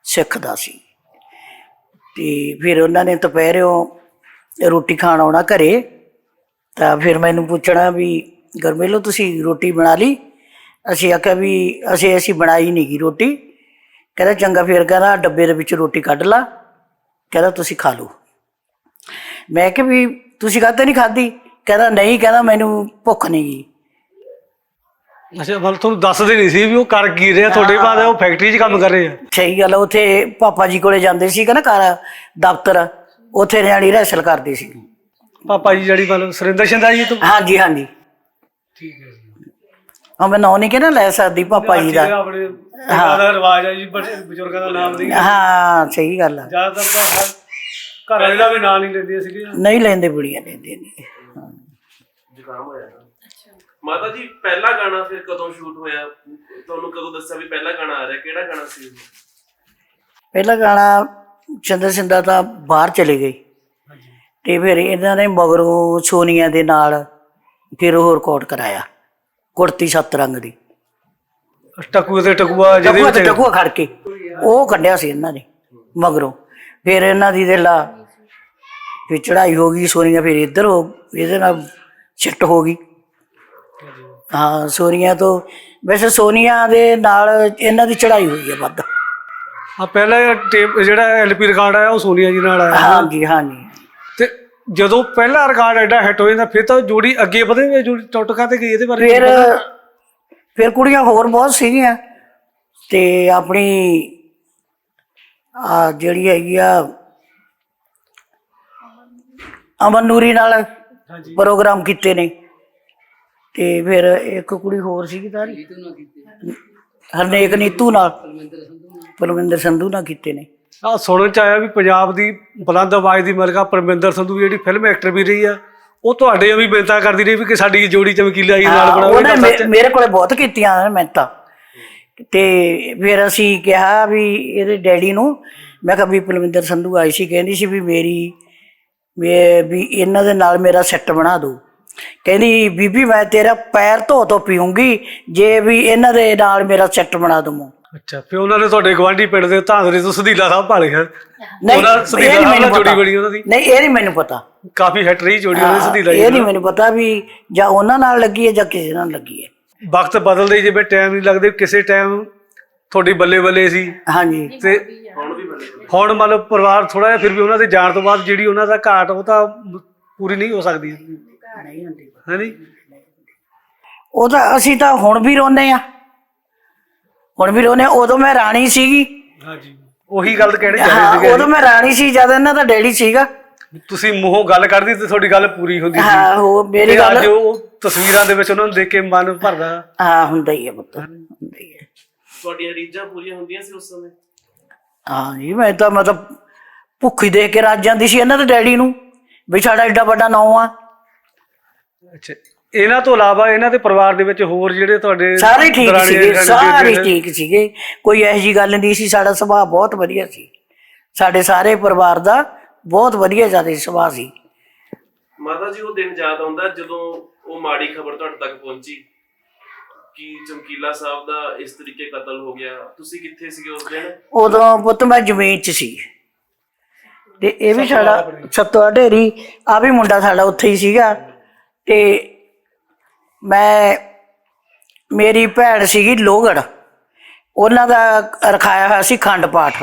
ਸਿੱਖਦਾ ਸੀ। ਤੇ ਫਿਰ ਉਹਨਾਂ ਨੇ ਦੁਪਹਿਰੋਂ ਰੋਟੀ ਖਾਣ ਆਉਣਾ ਘਰੇ, ਤਾਂ ਫਿਰ ਮੈਨੂੰ ਪੁੱਛਣਾ ਵੀ ਗਰਮੇਲੋ ਤੁਸੀਂ ਰੋਟੀ ਬਣਾ ਲਈ? ਅਸੀਂ ਆਖਿਆ ਵੀ ਅਸੀਂ ਅਸੀਂ ਬਣਾਈ ਨਹੀਂ ਗੀ ਰੋਟੀ। ਕਹਿੰਦਾ, ਚੰਗਾ। ਫਿਰ ਕਹਿੰਦਾ, ਡੱਬੇ ਦੇ ਵਿੱਚ ਰੋਟੀ ਕੱਢ ਲਾ। ਕਹਿੰਦਾ, ਤੁਸੀਂ ਖਾ ਲਓ। ਮੈਂ ਕਿਹਾ ਵੀ, ਤੁਸੀਂ ਕਾਹਤੇ ਨਹੀਂ ਖਾਧੀ? ਕਹਿੰਦਾ, ਨਹੀਂ। ਕਹਿੰਦਾ, ਮੈਨੂੰ ਭੁੱਖ ਨਹੀਂ ਗਈ ਅੱਛਾ ਮਤਲਬ ਤੁਹਾਨੂੰ ਦੱਸਦੇ ਨਹੀਂ ਸੀ ਵੀ ਉਹ ਕਰ ਕੀ ਰਿਹਾ? ਤੁਹਾਡੇ ਬਾਅਦ ਉਹ ਫੈਕਟਰੀ 'ਚ ਕੰਮ ਕਰ ਰਹੇ ਆ? ਸਹੀ ਗੱਲ ਆ, ਉੱਥੇ ਪਾਪਾ ਜੀ ਕੋਲੇ ਜਾਂਦੇ ਸੀ ਕਹਿੰਦਾ ਘਰ ਦਫ਼ਤਰ ਉੱਥੇ ਨਿਆਣੀ ਰਹਿਸਲ ਕਰਦੇ ਸੀ। ਪਾਪਾ ਜੀ ਜਿਹੜੀ ਮਤਲਬ ਸੁਰਿੰਦਰ ਸ਼ਿੰਦਾ ਜੀ ਤੋਂ? ਹਾਂਜੀ ਹਾਂਜੀ। ਠੀਕ ਹੈ ਜੀ। ਹਾਂ ਮੈਂ ਨਾਂ ਨਹੀਂ ਕਿਹਨਾਂ ਲੈ ਸਕਦੀ ਪਾਪਾ ਜੀ ਦਾ। ਆਪਣੇ ਹਾਂ। ਦਾ ਰਿਵਾਜ ਹੈ ਜੀ ਬੜੇ ਬਜ਼ੁਰਗਾਂ ਦਾ ਨਾਮ ਨਹੀਂ। ਹਾਂ ਸਹੀ ਗੱਲ ਆ। ਜ਼ਿਆਦਾਤਰ ਤਾਂ ਹਰ ਘਰ ਵਾਲੇ ਦਾ ਵੀ ਨਾਂ ਨਹੀਂ ਲੈਂਦੀਆਂ ਸੀਗੀਆਂ ਨਹੀਂ ਲੈਂਦੇ ਬੁੜੀਆਂ ਲੈਂਦੇ ਨੇ ਜ਼ੁਕਾਮ ਹੋਇਆ। ਨਾ ਮਾਤਾ ਜੀ ਪਹਿਲਾ ਗਾਣਾ ਫਿਰ ਕਦੋਂ ਸ਼ੂਟ ਹੋਇਆ? ਤੁਹਾਨੂੰ ਕਦੋਂ ਦੱਸਿਆ ਵੀ ਪਹਿਲਾ ਗਾਣਾ ਆ ਰਿਹਾ? ਕਿਹੜਾ ਗਾਣਾ ਸੀ ਉਹ? ਪਹਿਲਾ ਗਾਣਾ ਚੰਦਰ ਸਿੰਦਾ ਤਾਂ ਬਾਹਰ ਚਲੇ ਗਏ। ਤੇ ਫਿਰ ਇਹਨਾਂ ਨੇ ਮਗਰੋਂ ਸੋਨੀਆ ਦੇ ਨਾਲ ਫਿਰ ਉਹ ਰਿਕਾਰਡ ਕਰਾਇਆ ਕੁੜਤੀ ਸੱਤ ਰੰਗ ਦੀ। ਟਕੂਏ ਤੇ ਟਕੂਆ ਜਿਹਦੇ ਟਕੂਆ ਤੇ ਵਿੱਚ ਟਕੂਆ ਖੜ ਕੇ ਉਹ ਕੱਢਿਆ ਸੀ ਇਹਨਾਂ ਨੇ ਮਗਰੋਂ। ਫਿਰ ਇਹਨਾਂ ਦੀ ਦੇ ਲਾ ਫਿਰ ਚੜਾਈ ਹੋ ਗਈ ਸੋਨੀਆ ਫਿਰ ਇੱਧਰ ਹੋ ਇਹਦੇ ਨਾਲ ਸ਼ਿਫਟ ਹੋ ਗਈ। ਹਾਂ ਸੋਨੀਆ ਤੋਂ। ਵੈਸੇ ਸੋਨੀਆ ਦੇ ਨਾਲ ਇਹਨਾਂ ਦੀ ਚੜਾਈ ਹੋਈ ਹੈ ਵੱਧ। ਆ ਪਹਿਲਾ ਟੇਪ ਜਿਹੜਾ ਐਲਪੀ ਰਿਕਾਰਡ ਆਇਆ ਉਹ ਸੋਨੀਆ ਜੀ ਨਾਲ ਆਇਆ। ਹਾਂਜੀ ਹਾਂਜੀ। ਤੇ ਜਦੋਂ ਪਹਿਲਾ ਰਿਕਾਰਡ ਐਡਾ ਹਿੱਟ ਹੋ ਜਾਂਦਾ ਫਿਰ ਤਾਂ ਜੋੜੀ ਅੱਗੇ ਵਧੇ ਜੋੜੀ ਟੁੱਟ ਕਾ ਤੇ ਗਈ ਇਹਦੇ ਬਾਰੇ ਫਿਰ ਫਿਰ ਕੁੜੀਆਂ ਹੋਰ ਬਹੁਤ ਸੀਗੀਆਂ। ਤੇ ਆਪਣੀ ਆ ਜਿਹੜੀ ਹੈਗੀ ਆ ਅਮਨ ਨੂਰੀ ਨਾਲ ਪ੍ਰੋਗਰਾਮ ਕੀਤੇ ਨੇ। ਤੇ ਫਿਰ ਇੱਕ ਕੁੜੀ ਹੋਰ ਸੀਗੀ ਤਾਰੀ। ਹਰਨੇਕ ਨੀਤੂ ਨਾਲ। ਪਲਵਿੰਦਰ ਸੰਧੂ ਨਾਲ। ਕੀਤੇ ਨੇ। ਆ ਸੁਣਨ ਚ ਆਇਆ ਵੀ ਪੰਜਾਬ ਦੀ ਬੁਲੰਦ ਆਵਾਜ਼ ਦੀ ਮਲਕਾ ਪਰਮਿੰਦਰ ਸੰਧੂ ਜਿਹੜੀ ਫਿਲਮ ਐਕਟਰ ਵੀ ਰਹੀ ਆ ਉਹ ਤੁਹਾਡੇ ਵੀ ਬੇਨਤਾ ਕਰਦੀ ਰਹੀ ਵੀ ਕਿ ਸਾਡੀ ਜੋੜੀ ਚਮਕੀਲਾ ਜੀ ਨਾਲ ਹਾਂ, ਬਣਾਓ। ਮੇਰੇ ਕੋਲੇ ਬਹੁਤ ਕੀਤੀਆਂ ਨੇ ਮੈਂ ਤਾਂ ਤੇ ਫਿਰ ਅਸੀਂ ਕਿਹਾ ਵੀ ਇਹਦੇ ਡੈਡੀ ਨੂੰ ਮੈਂ ਕਿਹਾ ਵੀ ਪਲਵਿੰਦਰ ਸੰਧੂ ਆਈ ਸੀ ਕਹਿੰਦੀ ਸੀ ਵੀ ਮੇਰੀ ਵੀ ਵੀ ਇਹਨਾਂ ਦੇ ਨਾਲ ਮੇਰਾ ਸੈੱਟ ਬਣਾ ਦਿਓ। ਕਹਿੰਦੀ ਬੀਬੀ ਮੈਂ ਤੇਰਾ ਪੈਰ ਧੋ ਧੋ ਪੀਉਂਗੀ ਜੇ ਵੀ ਇਹਨਾਂ ਦੇ ਨਾਲ ਮੇਰਾ ਸੈੱਟ ਬਣਾ ਦਵਾਂ ਅੱਛਾ ਫਿਰ ਉਹਨਾਂ ਨੇ ਤੁਹਾਡੇ ਗਵਾਂਢੀ ਪਿੰਡ ਦੇ ਧਾਂਦਰੇ ਤੋਂ ਸੁਧੀਲਾ ਸਾਹਿਬ ਭਾਲੇ ਹੈ ਨਹੀਂ ਉਹਨਾਂ ਇਹ ਨਹੀਂ ਸਾਹਿਬ ਨਾਲ ਮੈਨੂੰ ਜੋੜੀ ਬਣੀ ਉਹਨਾਂ ਦੀ। ਨਹੀਂ ਇਹ ਨਹੀਂ ਮੈਨੂੰ ਪਤਾ। ਕਾਫੀ ਹਿੱਟ ਰਹੀ ਜੋੜੀ ਉਹਦੀ ਸੁਧੀਲਾ ਜੀ ਇਹ ਨਹੀਂ ਮੈਨੂੰ ਪਤਾ ਵੀ ਜਾਂ ਉਹਨਾਂ ਨਾਲ ਲੱਗੀ ਹੈ ਜਾਂ ਕਿਸੇ ਨਾਲ ਲੱਗੀ ਹੈ। ਵਕਤ ਬਦਲਦੇ ਜਿਵੇਂ ਟਾਈਮ ਨਹੀਂ ਲੱਗਦੇ ਕਿਸੇ ਟਾਈਮ ਤੁਹਾਡੀ ਬੱਲੇ ਬੱਲੇ ਸੀ। ਹਾਂਜੀ। ਤੇ ਹੁਣ ਲਓ ਪਰਿਵਾਰ ਥੋੜਾ ਜਿਹਾ ਫਿਰ ਵੀ ਉਹਨਾਂ ਦੇ ਜਾਣ ਤੋਂ ਬਾਅਦ ਜਿਹੜੀ ਉਹਨਾਂ ਦਾ ਘਾਟ ਉਹ ਤਾਂ ਪੂਰੀ ਨਹੀਂ ਹੋ ਸਕਦੀ। ਨਹੀਂ ਹੁੰਦੀ ਉਹ ਤਾਂ ਅਸੀਂ ਤਾਂ ਹੁਣ ਵੀ ਰੋਨੇ ਆ ਹੁਣ ਵੀ ਰੋਨੇ ਉਦੋਂ ਮੈਂ ਰਾਣੀ ਸੀਗੀ। ਹਾਂਜੀ। ਉਹੀ ਗੱਲ ਕਹਿਣੀ ਚਾਹੀਦੀ ਹਾਂ ਉਦੋਂ ਮੈਂ ਰਾਣੀ ਸੀ ਜਦ ਇਹਨਾਂ ਦਾ ਡੈਡੀ ਸੀਗਾ। ਸੀ ਤੁਸੀਂ ਮੂੰਹੋਂ ਗੱਲ ਕਰਦੀ ਤੇ ਤੁਹਾਡੀ ਗੱਲ ਪੂਰੀ ਹੁੰਦੀ ਸੀ। ਹਾਂ ਉਹ ਮੇਰੀ ਗੱਲ ਉਹ ਤਸਵੀਰਾਂ ਦੇ ਵਿੱਚ ਉਹਨਾਂ ਨੂੰ ਦੇਖ ਕੇ ਮਨ ਭਰਦਾ। ਹਾਂ ਹੁੰਦਾ ਹੀ ਹੈ ਪੁੱਤ ਹੁੰਦਾ ਹੀ ਹੈ। ਤੁਹਾਡੀਆਂ ਰੀਝਾਂ ਪੂਰੀਆਂ ਹੁੰਦੀਆਂ ਸੀ ਉਸ ਸਮੇਂ? ਹਾਂ ਜੀ ਮੈਂ ਤਾਂ ਮਤਲਬ ਭੁੱਖੀ ਦੇਖ ਕੇ ਰੱਜ ਜਾਂਦੀ ਸੀ ਇਹਨਾਂ ਦੇ ਡੈਡੀ ਨੂੰ। ਵੀ ਸਾਡਾ ਐਡਾ ਵੱਡਾ ਨਾਂ ਆ। ਅੱਛਾ ਇਹਨਾਂ ਤੋਂ ਇਲਾਵਾ ਇਹਨਾਂ ਦੇ ਪਰਿਵਾਰ ਦੇ ਵਿੱਚ ਹੋਰ ਜਿਹੜੇ ਤੁਹਾਡੇ ਸਾਰੇ ਠੀਕ ਦਰਾਣੀ ਸੀਗੇ ਸਾਰੇ ਠੀਕ ਸੀਗੇ। ਕੋਈ ਇਹੋ ਜੀ ਗੱਲ ਨਹੀਂ ਸੀ ਸਾਡਾ ਸੁਭਾਅ ਬਹੁਤ ਵਧੀਆ ਸੀ। ਸਾਡੇ ਸਾਰੇ ਪਰਿਵਾਰ ਦਾ ਬਹੁਤ ਵਧੀਆ ਜ਼ਿਆਦਾ ਸੁਭਾਅ ਸੀ। ਮਾਤਾ ਜੀ ਉਹ ਦਿਨ ਯਾਦ ਆਉਂਦਾ ਜਦੋਂ ਉਹ ਮਾੜੀ ਖਬਰ ਤੁਹਾਡੇ ਤੱਕ ਪਹੁੰਚੀ ਕਿ ਚਮਕੀਲਾ ਸਾਹਿਬ ਦਾ ਇਸ ਤਰੀਕੇ ਕਤਲ ਹੋ ਗਿਆ। ਤੁਸੀਂ ਕਿੱਥੇ ਸੀਗੇ ਉਸ ਦਿਨ? ਉਦੋਂ ਪੁੱਤ ਮੈਂ ਜ਼ਮੀਨ 'ਚ ਸੀ। ਤੇ ਇਹ ਵੀ ਸਾਡਾ ਸਤਵਾ ਢੇਰੀ ਆ ਵੀ ਮੁੰਡਾ ਸਾਡਾ ਉੱਥੇ ਹੀ ਸੀਗਾ। ਤੇ ਮੈਂ, ਮੇਰੀ ਭੈਣ ਸੀਗੀ ਲੋਹਗੜ ਉਹਨਾਂ ਦਾ ਰਖਾਇਆ ਹੋਇਆ ਸੀ ਖੰਡ ਪਾਠ।